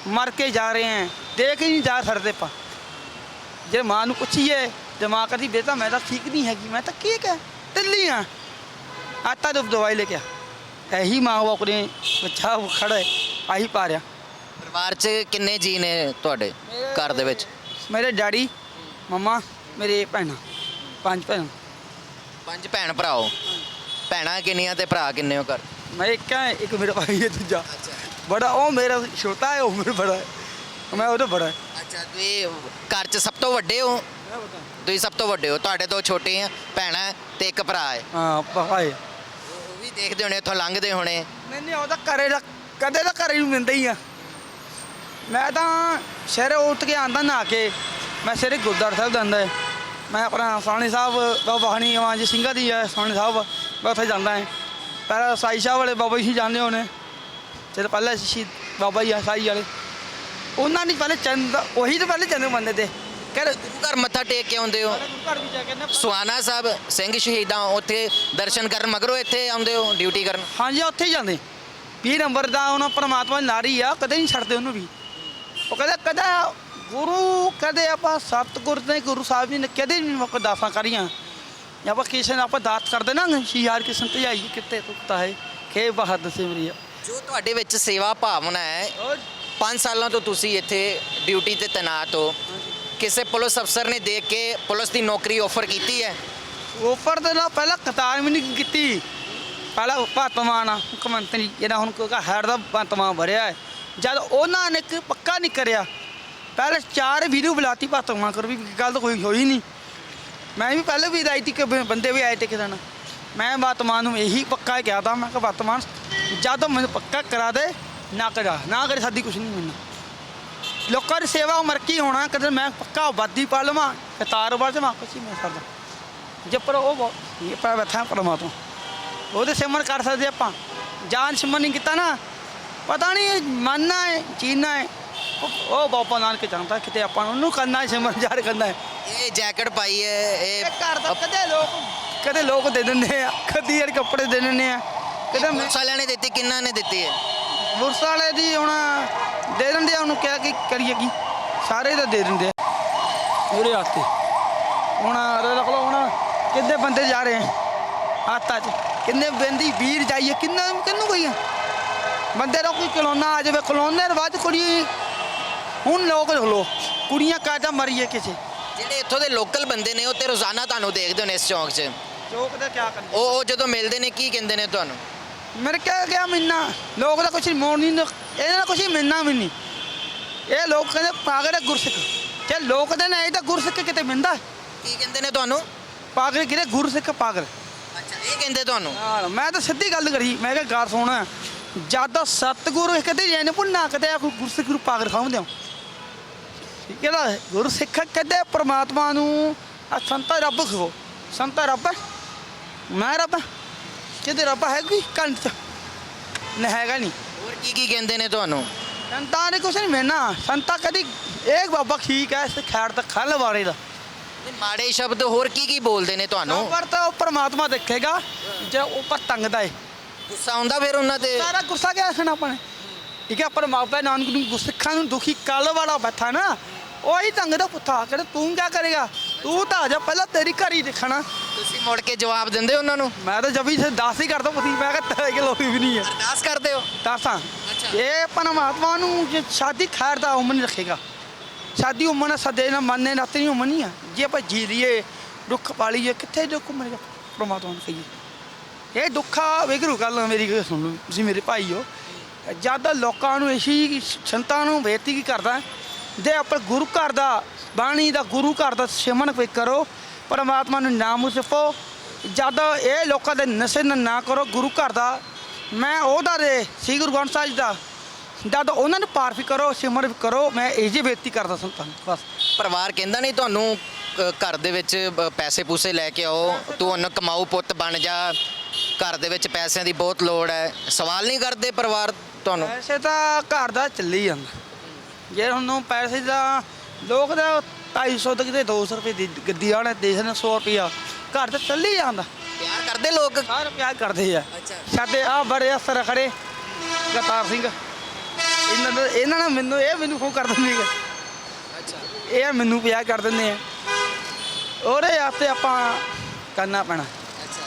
ਮਰ ਕੇ ਜਾ ਰਹੇ ਹਾਂ, ਦੇ ਕੇ ਨਹੀਂ ਜਾ ਸਕਦੇ ਆਪਾਂ। ਜੇ ਮਾਂ ਨੂੰ ਪੁੱਛੀਏ ਤੇ ਮਾਂ ਕਹਿੰਦੀ ਬੇਟਾ ਮੈਂ ਤਾਂ ਠੀਕ ਨਹੀਂ ਹੈਗੀ ਮੈਂ ਤਾਂ ਕੀ ਕਹਿ ਢਿੱਲੀ ਆ ਆਤਾ ਦੋ ਦਵਾਈ ਲੈ ਕੇ ਆ। ਇਹੀ ਮਾਂ ਬਾਪ ਨੇ ਬੱਚਾ ਖੜਾ ਹੈ ਆਹੀ ਪਾਰਿਆ। ਪਰਿਵਾਰ 'ਚ ਕਿੰਨੇ ਜੀ ਨੇ ਤੁਹਾਡੇ ਘਰ ਦੇ ਵਿੱਚ? ਮੇਰੇ ਡੈਡੀ ਮਮਾ ਮੇਰੇ ਭੈਣਾਂ ਪੰਜ ਭੈਣਾਂ। ਪੰਜ ਭੈਣ ਭਰਾਓ? ਭੈਣਾਂ ਕਿੰਨੀਆਂ ਤੇ ਭਰਾ ਕਿੰਨੇ ਹੋ ਘਰ? ਮੈਂ ਇੱਕ ਹੈ ਇੱਕ ਮੇਰਾ ਭਾਈ ਹੈ ਦੂਜਾ। ਬੜਾ ਉਹ ਮੇਰਾ ਛੋਟਾ ਹੈ ਉਹ ਮੇਰਾ ਬੜਾ ਹੈ। ਮੈਂ ਉਹਦਾ ਬੜਾ ਹੈ। ਅੱਛਾ ਤੁਸੀਂ ਘਰ 'ਚ ਸਭ ਤੋਂ ਵੱਡੇ ਹੋ? ਤੁਸੀਂ ਸਭ ਤੋਂ ਵੱਡੇ ਹੋ ਤੁਹਾਡੇ ਤੋਂ ਛੋਟੇ ਆ ਭੈਣਾਂ ਤੇ ਇੱਕ ਭਰਾ ਹੈ ਹਾਂ ਭਾਈ ਉਹ ਵੀ ਦੇਖਦੇ ਹੋਣੇ ਇੱਥੋਂ ਲੰਘਦੇ ਹੋਣੇ। ਨਹੀਂ ਨਹੀਂ ਉਹਦਾ ਘਰੇ ਦਾ ਕਦੇ ਤਾਂ ਘਰੇ ਨੂੰ ਮਿਲਦਾ ਹੀ ਆ। ਮੈਂ ਤਾਂ ਸ਼ਹਿਰੇ ਉੱਠ ਕੇ ਆਂਦਾ ਨਾ ਕੇ। ਮੈਂ ਸਵੇਰੇ ਗੁਰਦੁਆਰਾ ਸਾਹਿਬ ਜਾਂਦਾ ਹੈ ਮੈਂ ਆਪਣਾ ਸਾਣੀ ਸਾਹਿਬ ਬਾਬਾ ਹਣੀ ਆਵਾਂ ਜੀ ਸਿੰਘਾਂ ਦੀ ਹੈ ਸਾਣੀ ਸਾਹਿਬ। ਮੈਂ ਉੱਥੇ ਜਾਂਦਾ ਹੈ ਪਹਿਲਾਂ ਸਾਈ ਸਾਹਿਬ ਵਾਲੇ ਬਾਬਾ ਜੀ ਜਾਣਦੇ ਹੋਣੇ। ਜਦੋਂ ਪਹਿਲਾਂ ਸ਼ਹੀਦ ਬਾਬਾ ਜੀ ਆ ਸਾਈ ਵਾਲੇ। ਉਹਨਾਂ ਨੇ ਪਹਿਲੇ ਚੰਦ ਉਹੀ ਤਾਂ ਪਹਿਲੇ ਚੰਦ ਮੰਨਦੇ ਤੇ। ਕਹਿੰਦੇ ਗੁਰੂ ਘਰ ਮੱਥਾ ਟੇਕ ਕੇ ਆਉਂਦੇ ਹੋ। ਘਰ ਵੀ ਜਾ ਕੇ ਨਾ ਸੁਹਾਣਾ ਸਾਹਿਬ ਸਿੰਘ ਸ਼ਹੀਦਾਂ ਉੱਥੇ ਦਰਸ਼ਨ ਕਰਨ ਮਗਰੋਂ ਇੱਥੇ ਆਉਂਦੇ ਹੋ ਡਿਊਟੀ ਕਰਨ? ਹਾਂਜੀ ਉੱਥੇ ਹੀ ਜਾਂਦੇ। 20 ਨੰਬਰ ਦਾ ਉਹਨਾਂ ਪਰਮਾਤਮਾ ਦੀ ਨਾਰੀ ਆ ਕਦੇ ਨਹੀਂ ਛੱਡਦੇ ਉਹਨੂੰ ਵੀ। ਉਹ ਕਹਿੰਦਾ ਕਦਾ ਗੁਰੂ ਕਦੇ ਆਪਾਂ ਸਤਿਗੁਰ ਨੇ ਗੁਰੂ ਸਾਹਿਬ ਜੀ ਨੇ ਕਦੇ ਨਹੀਂ ਆਪਾਂ ਦਾਸਾਂ ਕਰੀਆਂ। ਜਾਂ ਆਪਾਂ ਕਿਸੇ ਨੂੰ ਆਪਾਂ ਦਾਤ ਕਰਦੇ ਨਾ ਸ਼ਿਆਰ ਕਿਸਨ ਤੇ ਆਈ ਕਿਤੇ ਤੁਕਤਾ ਹੈ ਖੇ ਬਹਾਦਰ ਸਿਮਰੀ ਜੋ ਤੁਹਾਡੇ ਵਿੱਚ ਸੇਵਾ ਭਾਵਨਾ ਹੈ 5 ਸਾਲਾਂ ਤੋਂ ਤੁਸੀਂ ਇੱਥੇ ਡਿਊਟੀ ਤੇ ਤੈਨਾਤ ਹੋ। ਕਿਸੇ ਪੁਲਿਸ ਅਫਸਰ ਨੇ ਦੇਖ ਕੇ ਪੁਲਿਸ ਦੀ ਨੌਕਰੀ ਆਫਰ ਕੀਤੀ ਹੈ ਉੱਪਰ ਦੇ ਨਾਲ ਪਹਿਲਾਂ ਕਤਾਰ ਵੀ ਨਹੀਂ ਕੀਤੀ ਪਹਿਲਾਂ ਭਗਤਮਾਨ ਆ ਮੁੱਖ ਮੰਤਰੀ ਜਿਹੜਾ ਹੁਣ ਕੋਈ ਹੈਡ ਦਾ ਭਗਤਮਾਨ ਭਰਿਆ ਹੈ ਜਦ ਉਹਨਾਂ ਨੇ ਇੱਕ ਪੱਕਾ ਨਹੀਂ ਕਰਿਆ ਪਹਿਲੇ ਚਾਰ ਵੀਰੂ ਬੁਲਾਤੀ ਭਗਤਮਾਨ ਕਰ ਵੀ ਗੱਲ ਤਾਂ ਕੋਈ ਹੋਈ ਨਹੀਂ ਮੈਂ ਵੀ ਪਹਿਲੇ ਵੀ ਰਾਈ ਤੀ ਕਿ ਬੰਦੇ ਵੀ ਆਏ ਟਿਕ ਦੇਣਾ ਮੈਂ ਭਗਤਮਾਨ ਨੂੰ ਇਹੀ ਪੱਕਾ ਕਿਹਾ ਤਾਂ ਮੈਂ ਕਿ ਭਗਤਮਾਨ ਜਦ ਮੈਨੂੰ ਪੱਕਾ ਕਰਾ ਦੇ ਨਾ ਕਰਾ ਨਾ ਕਰੇ ਸਾਡੀ ਕੁਛ ਨਹੀਂ ਮਿਲਣਾ ਲੋਕਾਂ ਦੀ ਸੇਵਾ ਉਮਰ ਕੀ ਹੋਣਾ? ਕਦੇ ਮੈਂ ਪੱਕਾ ਆਬਾਦੀ ਪਾ ਲਵਾਂ ਕਤਾਰ ਤੇ ਮੈਂ ਕੁਛ ਨਹੀਂ ਸਕਦਾ ਜੇ ਪਰ ਉਹ ਇਹ ਪਰ ਬੈਠਾ ਪਰਮਾਤਮਾ। ਉਹਦੇ ਸਿਮਰਨ ਕਰ ਸਕਦੇ ਆਪਾਂ। ਜਾਨ ਸਿਮਰਨ ਨਹੀਂ ਕੀਤਾ ਨਾ। ਪਤਾ ਨਹੀਂ ਮੰਨਣਾ ਹੈ ਚੀਨਾ ਹੈ। ਉਹ- ਬਾਬਾ ਨਾਨਕ ਜਾਣਦਾ ਕਿਤੇ ਆਪਾਂ ਉਹਨੂੰ ਕਰਨਾ ਹੈ ਸਿਮਰਨ ਜਾਰ ਕਰਨਾ ਹੈ। ਇਹ ਜੈਕਟ ਪਾਈ ਹੈ ਇਹ ਘਰ ਦਾ ਕਦੇ ਲੋਕ ਕਦੇ ਲੋਕ ਦੇ ਦਿੰਦੇ ਆ ਕਦੀ ਯਾਰ ਕੱਪੜੇ ਦੇ ਦਿੰਦੇ ਆ। ਕਦੇ ਮੈਂ ਪੁਲਿਸ ਵਾਲਿਆਂ ਨੇ ਦਿੱਤੀ ਕਿੰਨਾ ਨੇ ਦਿੱਤੀ ਹੈ? ਬੁਰਸ ਵਾਲੇ ਦੀ ਹੁਣ ਦੇ ਦਿੰਦੇ ਆ ਉਹਨੂੰ ਕਿਹਾ ਕਿ ਕਰੀਏ ਕੀ ਸਾਰੇ ਤਾਂ ਦੇ ਦਿੰਦੇ ਆ। ਉਹਦੇ ਹੱਥੇ ਹੁਣ ਰੱਖ ਲਓ ਹੁਣ ਕਿੰਨੇ ਬੰਦੇ ਜਾ ਰਹੇ ਆ। ਹੱਥਾਂ 'ਚ। ਕਿੰਨੇ ਬੰਦੀ ਵੀਰ ਜਾਈਏ ਕਿੰਨਾ ਕਿੰਨੂੰ ਕੋਈ ਆ? ਬੰਦੇ ਦਾ ਕੋਈ ਕਲੋਨਾ ਆ ਜਾਵੇ ਕਲੋਨੇ ਦੇ ਬਾਅਦ ਕੁੜੀ ਹੁਣ ਲੋਕ ਲੋ ਕੁੜੀਆਂ ਕਾਹਦਾ ਮਰੀਏ ਕਿਸੇ? ਜਿਹੜੇ ਇੱਥੋਂ ਦੇ ਲੋਕਲ ਬੰਦੇ ਨੇ ਉਹ ਤੇ ਰੋਜ਼ਾਨਾ ਤੁਹਾਨੂੰ ਦੇਖਦੇ ਹੋਣੇ ਇਸ ਚੌਂਕ 'ਚ। ਚੋਕ ਦਾ ਕੀ ਕਰਨ ਉਹ ਉਹ ਜਦੋਂ ਮਿਲਦੇ ਨੇ ਕੀ ਕਹਿੰਦੇ ਨੇ ਤੁਹਾਨੂੰ? ਮੇਰੇ ਕਿਹਾ ਗਿਆ ਮਿਲਣਾ ਲੋਕ ਦਾ ਕੁਛ ਮੋੜ ਨਹੀਂ ਇਹਨਾਂ ਦਾ ਕੁਛ ਮਿਲਣਾ ਵੀ ਨਹੀਂ ਇਹ ਲੋਕ ਕਹਿੰਦੇ ਪਾਗਲ ਹੈ ਗੁਰਸਿੱਖ। ਜੇ ਲੋਕ ਦੇ ਨੇ ਇਹ ਤਾਂ ਗੁਰਸਿੱਖ ਕਿਤੇ ਮਿਲਦਾ ਕੀ ਕਹਿੰਦੇ ਨੇ ਤੁਹਾਨੂੰ? ਪਾਗਲ ਕਿਹੜੇ? ਗੁਰਸਿੱਖ ਪਾਗਲ। ਅੱਛਾ ਇਹ ਕਹਿੰਦੇ ਤੁਹਾਨੂੰ? ਮੈਂ ਤਾਂ ਸਿੱਧੀ ਗੱਲ ਕਰੀ ਮੈਂ ਕਿਹਾ ਗੱਲ ਸੁਣ। ਜਦ ਸਤਗੁਰੂ ਕਦੇ ਜੈਨ ਪੁੰਨਾ ਕਦੇ ਆ ਕੋਈ ਗੁਰਸਿੱਖ ਨੂੰ ਪਾਗਲ ਖਾਉਂਦੇ ਹੋ। ਠੀਕ ਹੈ ਨਾ? ਗੁਰਸਿੱਖ ਕਦੇ ਪ੍ਰਮਾਤਮਾ ਨੂੰ ਸੰਤਾ ਰੱਬ ਖੋ ਸੰਤਾ ਰੱਬ? ਮੈਂ ਰੱਬ। ਕਿਤੇ ਰੱਬ ਹੈ ਕੋਈ ਕੰਟ ਨਹੀਂ ਹੈਗਾ ਨਹੀਂ ਹੋਰ ਕੀ ਕੀ ਕਹਿੰਦੇ ਨੇ ਤੁਹਾਨੂੰ? ਸੰਤਾਂ ਨੇ ਕੁਛ ਨਹੀਂ ਮਿਲਣਾ। ਸੰਤਾ ਕਦੀ ਇੱਕ ਬਾਬਾ ਠੀਕ ਹੈ ਇਸ ਖੈਰ ਤਾਂ ਖਲ ਵਾਰੇ ਦਾ। ਨਹੀਂ, ਮਾੜੇ ਸ਼ਬਦ ਹੋਰ ਕੀ ਕੀ ਬੋਲਦੇ ਨੇ ਤੁਹਾਨੂੰ? ਪਰ ਤਾਂ ਉਹ ਪ੍ਰਮਾਤਮਾ ਦੇਖੇਗਾ ਜੇ ਉੱਪਰ ਟੰਗਦਾ ਹੈ ਗੁੱਸਾ ਆਉਂਦਾ ਫਿਰ ਉਹਨਾਂ ਤੇ? ਸਾਰਾ ਗੁੱਸਾ ਗਿਆ ਖਣਾ ਆਪਣੇ। ਠੀਕ ਹੈ ਪਰ ਮਾਪੇ ਨਾਨਕ ਨੂੰ ਗੁੱਸਿੱਖਾਂ ਨੂੰ ਦੁਖੀ ਕੱਲ ਵਾਲਾ ਬੈਠਾ ਨਾ ਉਹੀ ਢੰਗ ਦਾ ਪੁੱਠਾ ਕਹਿੰਦਾ ਤੂੰ ਕੀ ਕਰੇਗਾ? ਤੂੰ ਤਾਂ ਆ ਜਾ ਪਹਿਲਾਂ ਤੇਰੀ ਘਰ ਹੀ ਦੇਖਣਾ। ਤੁਸੀਂ ਮੁੜ ਕੇ ਜਵਾਬ ਦਿੰਦੇ ਉਹਨਾਂ ਨੂੰ? ਮੈਂ ਤਾਂ ਜਬੀ ਸੇ ਦਾਸ ਹੀ ਕਰਦਾ ਪੁੱਤੀ ਮੈਂ ਕਿਹਾ ਤੇਰੇ ਕੋਲ ਵੀ ਨਹੀਂ ਹੈ। ਅਰਦਾਸ ਕਰਦੇ ਹੋ? ਦਾਸਾਂ। ਇਹ ਪਰਮਾਤਮਾ ਨੂੰ ਜੇ ਸ਼ਾਦੀ ਖੈਰ ਦਾ ਉਮਰ ਨਹੀਂ ਰੱਖੇਗਾ। ਸ਼ਾਦੀ ਉਮਰ ਨਾਲ ਸਦੇ ਨਾ ਮੰਨੇ ਨਾ ਤੇਰੀ ਉਮਰ ਨਹੀਂ ਆ। ਜੇ ਆਪਾਂ ਜੀ ਲਈਏ ਦੁੱਖ ਪਾਲੀਏ ਕਿੱਥੇ ਦੁੱਖ ਮਰੇਗਾ ਪਰਮਾਤਮਾ ਨੂੰ ਕਹੀਏ। ਇਹ ਦੁੱਖਾ ਵੇਖਰੂ ਗੱਲ ਮੇਰੀ ਸੁਣ ਲਓ। ਤੁਸੀਂ ਮੇਰੇ ਭਾਈ ਹੋ। ਜਦ ਲੋਕਾਂ ਨੂੰ ਇਸੀ ਸੰਤਾਂ ਨੂੰ ਬੇਨਤੀ ਕੀ ਕਰਦਾ ਦੇ ਆਪਣੇ ਗੁਰੂ ਘਰ ਦਾ ਬਾਣੀ ਦਾ ਗੁਰੂ ਘਰ ਦਾ ਸਿਮਰਨ ਕੋਈ ਕਰੋ ਪਰਮਾਤਮਾ ਨੂੰ ਨਾਮ ਜਪੋ। ਜਦ ਇਹ ਲੋਕਾਂ ਦੇ ਨਸ਼ੇ ਨਾ ਨਾ ਕਰੋ ਗੁਰੂ ਘਰ ਦਾ ਮੈਂ ਉਹਦਾ ਦੇ ਸ੍ਰੀ ਗੁਰੂ ਗ੍ਰੰਥ ਸਾਹਿਬ ਜੀ ਦਾ। ਜਦ ਉਹਨਾਂ ਨੂੰ ਪਾਰ ਵੀ ਕਰੋ ਸਿਮਰ ਵੀ ਕਰੋ ਮੈਂ ਇਹ ਜੀ ਬੇਨਤੀ ਕਰਦਾ ਸੰਤਾਂ ਨੂੰ ਬਸ। ਪਰਿਵਾਰ ਕਹਿੰਦਾ ਨਹੀਂ ਤੁਹਾਨੂੰ ਅ, ਘਰ ਦੇ ਵਿੱਚ ਪੈਸੇ ਪੂਸੇ ਲੈ ਕੇ ਆਓ ਤੂੰ ਹੁਣ ਕਮਾਊ ਪੁੱਤ ਬਣ ਜਾ ਘਰ ਦੇ ਵਿੱਚ ਪੈਸਿਆਂ ਦੀ ਬਹੁਤ ਲੋੜ ਹੈ। ਸਵਾਲ ਨਹੀਂ ਕਰਦੇ ਪਰਿਵਾਰ ਤੁਹਾਨੂੰ? ਪੈਸੇ ਤਾਂ ਘਰ ਦਾ ਚੱਲੀ ਜਾਂਦਾ। ਜੇ ਹੁਣ ਪੈਸੇ ਦਾ ਲੋਕ ਦਾ 250 ਤੱਕ ਦੇ 200 ਰੁਪਏ ਦੀ ਗੱਡੀ ਵਾਲੇ ਦੇਸ਼ ਨੇ 100 ਰੁਪਿਆ ਘਰ ਤਾਂ ਚੱਲੀ ਜਾਂਦਾ। ਪਿਆਰ ਕਰਦੇ ਲੋਕ? ਸਾਰੇ ਪਿਆਰ ਕਰਦੇ ਆ। ਅੱਛਾ। ਸਾਡੇ ਆ ਬੜੇ ਅਸਰ ਖੜੇ ਗਤਾਰ ਸਿੰਘ। ਇਹਨਾਂ ਦਾ ਇਹਨਾਂ ਨੇ ਮੈਨੂੰ ਇਹ ਮੈਨੂੰ ਫੋਨ ਕਰ ਦਿੰਦੇ ਆ। ਅੱਛਾ। ਇਹ ਮੈਨੂੰ ਪਿਆਰ ਕਰ ਦਿੰਦੇ ਆ। ਉਹਦੇ ਆਤੇ ਆਪਾਂ ਕਰਨਾ ਪੈਣਾ। ਅੱਛਾ।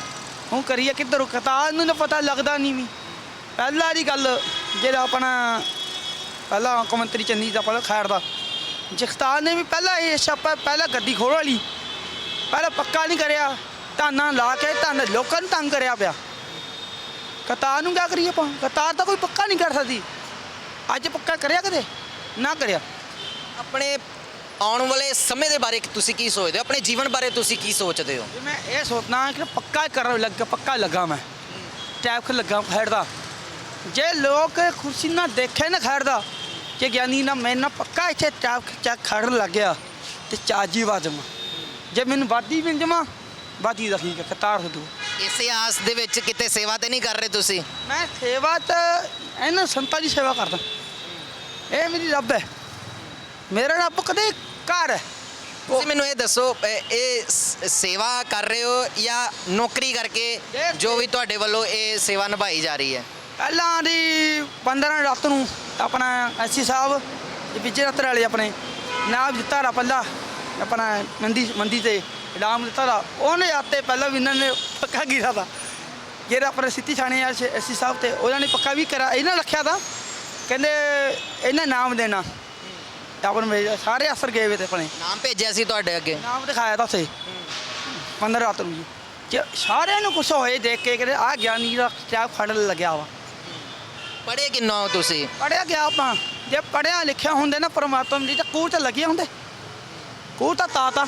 ਹੁਣ ਕਰੀਏ ਕਿੱਧਰ? ਕਤਾਰ ਨੂੰ ਨਾ ਪਤਾ ਲੱਗਦਾ ਨਹੀਂ ਵੀ। ਪਹਿਲਾਂ ਦੀ ਗੱਲ ਜਿਹੜਾ ਆਪਣਾ ਪਹਿਲਾਂ ਮੁੱਖ ਮੰਤਰੀ ਚੰਨੀ ਦਾ ਪਹਿਲਾਂ ਖੈਰ ਦਾ। ਜਗਤਾਰ ਨੇ ਵੀ ਪਹਿਲਾਂ ਇਹ ਛਾਪਾ ਪਹਿਲਾਂ ਗੱਡੀ ਖੋਲ ਵਾਲੀ ਪਹਿਲਾਂ ਪੱਕਾ ਨਹੀਂ ਕਰਿਆ ਧਾਨਾਂ ਲਾ ਕੇ ਧੰਨ ਲੋਕਾਂ ਨੂੰ ਤੰਗ ਕਰਿਆ ਪਿਆ। ਕਤਾਰ ਨੂੰ ਕਿਆ ਕਰੀਏ ਆਪਾਂ? ਕਤਾਰ ਤਾਂ ਕੋਈ ਪੱਕਾ ਨਹੀਂ ਕਰ ਸਕਦੀ। ਅੱਜ ਪੱਕਾ ਕਰਿਆ ਕਦੇ ਨਾ ਕਰਿਆ। ਆਪਣੇ ਆਉਣ ਵਾਲੇ ਸਮੇਂ ਦੇ ਬਾਰੇ ਤੁਸੀਂ ਕੀ ਸੋਚਦੇ ਹੋ? ਆਪਣੇ ਜੀਵਨ ਬਾਰੇ ਤੁਸੀਂ ਕੀ ਸੋਚਦੇ ਹੋ? ਮੈਂ ਇਹ ਸੋਚਦਾ ਕਿ ਪੱਕਾ ਕਰਨ ਲੱਗਾ ਪੱਕਾ ਲੱਗਾ ਮੈਂ। ਟੈਪ ਲੱਗਾ ਖੈਰ ਦਾ ਜੇ ਲੋਕ ਖੁਸ਼ੀ ਨਾਲ ਦੇਖੇ ਨਾ ਖੈਰ ਕਿ ਗਿਆਨੀ ਨਾ ਮੈਂ ਨਾ ਪੱਕਾ ਇੱਥੇ ਟੈਪ ਚੱਕ ਖੜਨ ਲੱਗਿਆ ਤੇ ਚਾਜੀ ਵਾਜਮਾ ਜੇ ਮੈਨੂੰ ਵਾਦੀ ਮਿਲ ਜਮਾ ਵਾਦੀ ਦਾ ਠੀਕ ਹੈ ਕਤਾਰ ਹੋ ਦੂ ਇਸੇ ਆਸ ਦੇ ਵਿੱਚ ਕਿਤੇ ਸੇਵਾ ਤੇ ਨਹੀਂ ਕਰ ਰਹੇ ਤੁਸੀਂ? ਮੈਂ ਸੇਵਾ ਤਾਂ ਇਹਨਾਂ ਸੰਤਾਂ ਦੀ ਸੇਵਾ ਕਰਦਾ। ਇਹ ਮੇਰੀ ਰੱਬ ਹੈ। ਮੇਰਾ ਰੱਬ ਕਦੇ ਘਰ ਹੈ। ਤੁਸੀਂ ਮੈਨੂੰ ਇਹ ਦੱਸੋ ਇਹ- ਸੇਵਾ ਕਰ ਰਹੇ ਹੋ ਜਾਂ ਨੌਕਰੀ ਕਰਕੇ ਜੋ ਵੀ ਤੁਹਾਡੇ ਵੱਲੋਂ ਇਹ ਸੇਵਾ ਨਿਭਾਈ ਜਾ ਰਹੀ ਹੈ? ਪਹਿਲਾਂ ਦੀ 15 ਰਾਤ ਨੂੰ ਆਪਣਾ ਐਸੀ ਸਾਹਿਬ ਤੇ ਵਿਜੇ ਰਤਨ ਵਾਲੇ ਆਪਣੇ ਨਾਮ ਦਿੱਤਾ ਰਾ ਪਹਿਲਾਂ ਆਪਣਾ ਮੰਦੀ ਮੰਦੀ ਤੇ ਇਨਾਮ ਦਿੱਤਾ ਰਾ। ਉਹਨੇ ਆਤੇ ਪਹਿਲਾਂ ਵੀ ਇਹਨਾਂ ਨੇ ਪੱਕਾ ਕੀਤਾ ਤਾ। ਜਿਹੜਾ ਆਪਣੇ ਸਿੱਧੀ ਥਾਣੇ ਆ ਐਸੀ ਸਾਹਿਬ ਤੇ ਉਹਨਾਂ ਨੇ ਪੱਕਾ ਵੀ ਕਰਾ ਇਹਨਾਂ ਰੱਖਿਆ ਤਾ ਕਹਿੰਦੇ ਇਹਨਾਂ ਨਾਮ ਦੇਣਾ। ਆਪਣ ਸਾਰੇ ਅਸਰ ਗਏ ਵੇ ਤੇ ਆਪਣੇ। ਨਾਮ ਭੇਜਿਆ ਸੀ ਤੁਹਾਡੇ ਅੱਗੇ? ਨਾਮ ਦਿਖਾਇਆ ਤਾਂ ਸੇ 15 ਰਾਤ ਨੂੰ ਜੀ। ਸਾਰਿਆਂ ਨੂੰ ਕੁਛ ਹੋਏ ਦੇਖ ਕੇ ਕਹਿੰਦੇ ਆ ਗਿਆਨੀ ਦਾ ਸਟੈਪ ਖੜਨ ਲੱਗਿਆ ਵਾ। ਪੜ੍ਹੇ ਕਿੰਨਾ ਹੋ ਤੁਸੀਂ? ਪੜਿਆ ਗਿਆ ਆਪਾਂ? ਜੇ ਪੜਿਆ ਲਿਖਿਆ ਹੁੰਦੇ ਨਾ ਪਰਮਾਤਮਾ ਦੀ, ਤਾਂ ਕੂਹ ਚ ਲੱਗੇ ਹੁੰਦੇ। ਕੂਹ ਤਾਂ ਤਾਂ ਤਾਂ।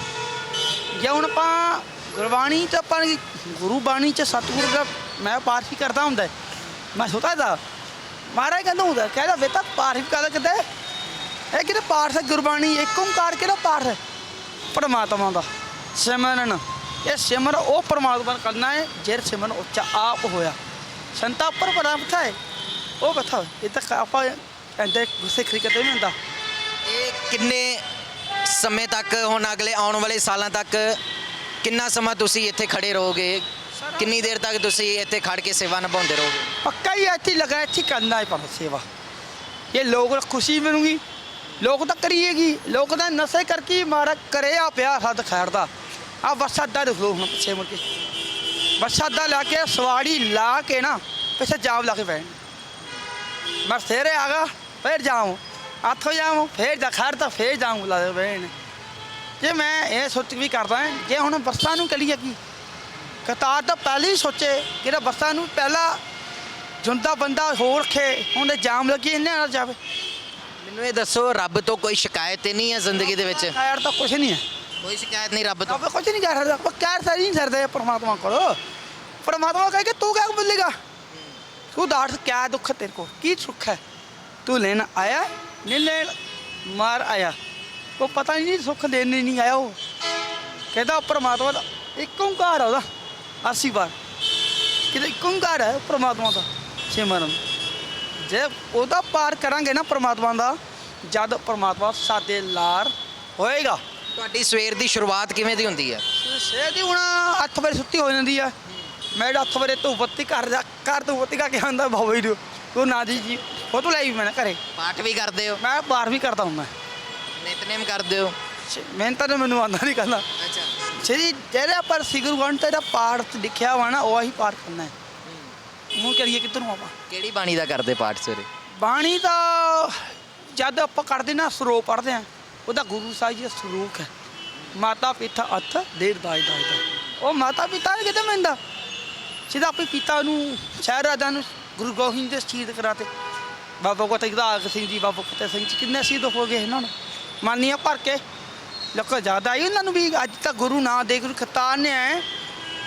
ਜੇ ਹੁਣ ਆਪਾਂ ਗੁਰਬਾਣੀ ਚ ਆਪਾਂ ਗੁਰੂ ਬਾਣੀ ਚ ਸਤਿਗੁਰ ਦਾ ਮੈਂ ਪਾਠ ਕਰਦਾ ਹੁੰਦਾ ਮੈਂ ਸੋਤਾ ਦਾ ਮਹਾਰਾਜ ਕਹਿੰਦਾ ਹੁੰਦਾ ਕਹਿੰਦਾ ਬੇਟਾ ਪਾਠ ਕਰਦਾ ਕਿਤੇ। ਇਹ ਕਿਤੇ ਪਾਠ ਹੈ ਗੁਰਬਾਣੀ? ਇੱਕ ਓੰਕਾਰ ਕਿਹੜਾ ਪਾਠ ਹੈ? ਪਰਮਾਤਮਾ ਦਾ। ਸਿਮਰਨ। ਇਹ ਸਿਮਰ ਉਹ ਪਰਮਾਤਮਾ ਨੂੰ ਕਰਨਾ ਹੈ, ਜੇ ਸਿਮਰਨ ਉੱਚਾ ਆਪ ਹੋਇਆ। ਸੰਤਾ ਉੱਪਰ ਬੜਾ ਹੈ। ਉਹ ਬਥਾ ਇਹ ਤਾਂ ਆਪਾਂ ਕਹਿੰਦੇ ਗੁੱਸੇ ਖਰੀ ਕਰਦੇ ਨਹੀਂ ਹੁੰਦਾ ਇਹ ਕਿੰਨੇ ਸਮੇਂ ਤੱਕ ਹੁਣ ਅਗਲੇ ਆਉਣ ਵਾਲੇ ਸਾਲਾਂ ਤੱਕ ਕਿੰਨਾ ਸਮਾਂ ਤੁਸੀਂ ਇੱਥੇ ਖੜੇ ਰਹੋਗੇ? ਕਿੰਨੀ ਦੇਰ ਤੱਕ ਤੁਸੀਂ ਇੱਥੇ ਖੜ ਕੇ ਸੇਵਾ ਨਿਭਾਉਂਦੇ ਰਹੋਗੇ? ਪੱਕਾ ਹੀ ਇੱਥੇ ਲਗਾ ਇੱਥੇ ਕਰਨਾ ਹੈ ਪਰ ਸੇਵਾ। ਇਹ ਲੋਕ ਖੁਸ਼ੀ ਮਿਲੂਗੀ। ਲੋਕ ਤਾਂ ਕਰੀਏਗੀ। ਲੋਕ ਤਾਂ ਨਸ਼ੇ ਕਰਕੇ ਮਾਰਾ ਕਰਿਆ ਪਿਆ ਹੱਦ ਖੈਰ ਦਾ। ਆ ਅੱਡਾ ਦੇਖ ਲਓ ਹੁਣ ਪਿੱਛੇ ਮੁੜ ਕੇ। ਬੱਸ ਅੱਡਾ ਲਾ ਕੇ ਸਵਾੜੀ ਲਾ ਕੇ ਨਾ ਪਿੱਛੇ ਜਾਮ ਲਾ ਕੇ ਬੈਠ ਮੈਂ ਸੇਰੇ ਆਗਾ ਫੇਰ ਜਾਉਂ ਆਥੋ ਜਾਉਂ ਫੇਰ ਜਾ ਖੈਰ ਤਾਂ ਫੇਰ ਜਾਉਂ ਲਾ ਦੇ ਬੈਣ ਜੇ ਮੈਂ ਇਹ ਸੋਚ ਵੀ ਕਰਦਾ ਜੇ ਹੁਣ ਬੱਸਾਂ ਨੂੰ ਕਰੀਏ ਕੀ? ਕਤਾਰ ਤਾਂ ਪਹਿਲੇ ਹੀ ਸੋਚੇ ਨਾ ਬੱਸਾਂ ਨੂੰ ਪਹਿਲਾਂ ਜੁੰਦਾ ਬੰਦਾ ਹੋਰ ਰੱਖੇ ਉਹਨੇ ਜਾਮ ਲੱਗੀ ਇੰਨੇ ਨਾਲ ਜਾਵੇ। ਮੈਨੂੰ ਇਹ ਦੱਸੋ ਰੱਬ ਤੋਂ ਕੋਈ ਸ਼ਿਕਾਇਤ ਤੇ ਨਹੀਂ ਹੈ ਜ਼ਿੰਦਗੀ ਦੇ ਵਿੱਚ? ਖੈਰ ਤਾਂ ਕੁਝ ਨਹੀਂ ਹੈ। ਕੋਈ ਸ਼ਿਕਾਇਤ ਨਹੀਂ ਰੱਬ ਤੋਂ? ਆਪਾਂ ਕੁਝ ਨਹੀਂ ਕਰ ਸਕਦਾ ਆਪਾਂ ਕਹਿ ਸਾਰੀ ਨਹੀਂ ਸਕਦੇ ਪਰਮਾਤਮਾ ਕੋਲ। ਪਰਮਾਤਮਾ ਕਹੇ ਕਿ ਤੂੰ ਕਿਆ ਬੋਲੇਗਾ ਤੂੰ ਦੁੱਖ ਹੈ ਤੇਰੇ ਕੋ ਕੀ ਸੁੱਖ ਹੈ? ਤੂੰ ਲੈਣ ਆਇਆ? ਨਹੀਂ ਲੈਣ ਮਾਰ ਆਇਆ। ਉਹ ਪਤਾ ਹੀ ਨਹੀਂ ਸੁੱਖ ਦੇਣੇ ਨਹੀਂ ਆਇਆ ਉਹ। ਕਹਿੰਦਾ ਪਰਮਾਤਮਾ ਦਾ ਇੱਕ ਓੰਕਾਰ ਆ ਉਹਦਾ ਅਸੀ ਵਾਰ ਕਿਤੇ ਇੱਕ ਓੰਕਾਰ ਹੈ ਪਰਮਾਤਮਾ ਦਾ? ਸਿਮਰਨ ਜੇ ਉਹਦਾ ਪਾਰ ਕਰਾਂਗੇ ਨਾ ਪਰਮਾਤਮਾ ਦਾ ਜਦ ਪਰਮਾਤਮਾ ਸਾਡੇ ਲਾਰ ਹੋਏਗਾ। ਤੁਹਾਡੀ ਸਵੇਰ ਦੀ ਸ਼ੁਰੂਆਤ ਕਿਵੇਂ ਦੀ ਹੁੰਦੀ ਹੈ? ਸਵੇਰ ਦੀ ਹੁਣ 8 ਵਜੇ ਸੁੱਤੀ ਹੋ ਜਾਂਦੀ ਆ ਮੈਂ 8 ਵਜੇ ਧੂਪ ਬੱਤੀ ਘਰ ਜਾ ਘਰ ਧੂਪ ਬੱਤੀ ਕਾ ਕੇ ਆਂਦਾ ਬਾਬਾ ਜੀ ਨੂੰ। ਤੂੰ ਨਾ ਜੀ ਜੀ ਫੋਟੋ ਲਈ ਮੈਂ ਘਰੇ। ਪਾਠ ਵੀ ਕਰਦੇ ਹੋ? ਮੈਂ ਬਾਹਰ ਵੀ ਕਰਦਾ ਹੁੰਦਾ। ਨਿਤਨੇਮ ਕਰਦੇ ਹੋ? ਮੈਂ ਤਾਂ ਮੈਨੂੰ ਆਂਦਾ ਨਹੀਂ ਕਰਨਾ। ਅੱਛਾ। ਸ੍ਰੀ ਜਿਹੜਾ ਪਰ ਸਿਗਰ ਤੇ ਜਿਹੜਾ ਪਾਠ ਲਿਖਿਆ ਵਾ ਨਾ ਉਹ ਹੀ ਪਾਠ ਕਰਨਾ ਹੈ। ਮੂੰਹ ਕਰੀਏ ਕਿੱਧਰ ਨੂੰ ਆਪਾਂ? ਕਿਹੜੀ ਬਾਣੀ ਦਾ ਕਰਦੇ ਪਾਠ ਸਵੇਰੇ? ਬਾਣੀ ਦਾ ਜਦ ਆਪਾਂ ਕਰਦੇ ਨਾ ਸਰੂਪ ਪੜ੍ਹਦੇ ਆ ਉਹਦਾ ਗੁਰੂ ਸਾਹਿਬ ਜੀ ਦਾ ਸਰੂਪ ਹੈ। ਮਾਤਾ ਪਿਤਾ ਅਥ ਦੇਰ ਦਾਈ ਦਾਈ ਦਾ। ਉਹ ਮਾਤਾ ਪਿਤਾ ਨੇ ਕਿਤੇ ਮੰਨਦਾ ਸਿੱਧਾ ਆਪਣੇ ਪਿਤਾ ਨੂੰ ਸ਼ਹਿਰਾਦਾ ਨੂੰ ਗੁਰੂ ਗੋਬਿੰਦ ਦੇ ਸ਼ਹੀਦ ਕਰਾਤੇ। ਬਾਬਾ ਕੋ ਸਿੰਘ ਜੀ, ਬਾਬਾ ਫਤਿਹ ਸਿੰਘ ਜੀ ਕਿੰਨੇ ਸ਼ਹੀਦ ਹੋ ਗਏ ਇਹਨਾਂ ਨੂੰ? ਮਾਨੀਆਂ ਭਰ ਕੇ। ਲੋਕਾਂ ਜ਼ਿਆਦਾ ਆਈ ਉਹਨਾਂ ਨੂੰ ਵੀ ਅੱਜ ਤੱਕ ਗੁਰੂ ਨਾਨਕ ਦੇ, ਗੁਰੂ ਖਤਾਰ ਨੇ ਆਏ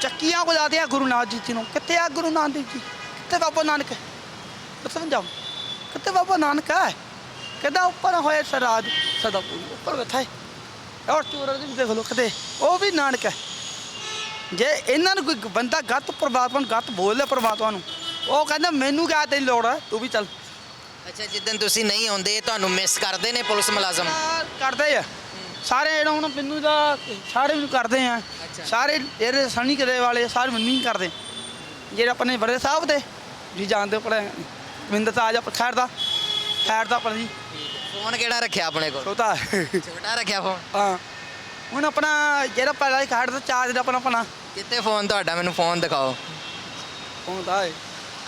ਚੱਕੀਆਂ ਕੋ ਲਾਦੇ ਆ ਗੁਰੂ ਨਾਨਕ ਜੀ ਜੀ ਨੂੰ। ਕਿੱਥੇ ਆ ਗੁਰੂ ਨਾਨਕ ਦੇਵ ਜੀ? ਕਿੱਥੇ ਬਾਬਾ ਨਾਨਕ? ਦੱਸੋ ਸਮਝਾਓ। ਕਿੱਥੇ ਬਾਬਾ ਨਾਨਕ ਹੈ? ਕਹਿੰਦਾ ਉੱਪਰ ਹੋਏ ਸਰਾਜ। ਸਦਾ ਉੱਪਰ ਬੈਠਾ ਹੈ। ਔਰ ਚੋਰ ਦੇਖ ਲੋ ਕਿਤੇ। ਉਹ ਵੀ ਨਾਨਕ ਹੈ। ਜੇ ਇਹਨਾਂ ਨੂੰ ਕੋਈ ਬੰਦਾ ਗੱਤ ਪਰਮਾਤਮਾ ਨੂੰ ਗੱਤ ਬੋਲਦਾ ਪਰਮਾਤਮਾ ਨੂੰ ਉਹ ਕਹਿੰਦਾ ਮੈਨੂੰ ਕਿਆ ਤੇਰੀ ਲੋੜ ਹੈ ਤੂੰ ਵੀ ਚੱਲ। ਅੱਛਾ ਜਿੱਦਨ ਤੁਸੀਂ ਨਹੀਂ ਆਉਂਦੇ ਤੁਹਾਨੂੰ ਮਿਸ ਕਰਦੇ ਨੇ ਪੁਲਿਸ ਮੁਲਾਜ਼ਮ? ਕਰਦੇ ਆ। ਸਾਰੇ ਇਹਨਾਂ ਹੁਣ ਮੈਨੂੰ ਦਾ ਸਾਰੇ ਮੈਨੂੰ ਕਰਦੇ ਆ। ਅੱਛਾ। ਸਾਰੇ ਇਹਦੇ ਸਣੀ ਕਰੇ ਵਾਲੇ ਸਾਰੇ ਮੈਨੂੰ ਹੀ ਕਰਦੇ। ਜਿਹੜੇ ਆਪਣੇ ਬੜੇ ਸਾਹਿਬ ਦੇ ਜੀ ਜਾਣਦੇ ਆਪਣੇ ਮਿੰਦਰ ਤਾਜ ਆਪ ਖੈਰ ਦਾ ਖੈਰ ਦਾ ਆਪਣਾ ਜੀ। ਫੋਨ ਕਿਹੜਾ ਰੱਖਿਆ ਆਪਣੇ ਕੋਲ? ਛੋਟਾ। ਛੋਟਾ ਰੱਖਿਆ ਫੋਨ? ਹਾਂ। ਹੁਣ ਆਪਣਾ ਜਿਹੜਾ ਪਹਿਲਾ ਹੀ ਖੈਰ ਦਾ ਚਾਰਜ ਦਾ ਆਪਣਾ ਆਪਣਾ। ਕਿੱਥੇ ਫੋਨ ਤੁਹਾਡਾ? ਮੈਨੂੰ ਫੋਨ ਦਿਖਾਓ। ਹੁੰਦਾ ਹੈ।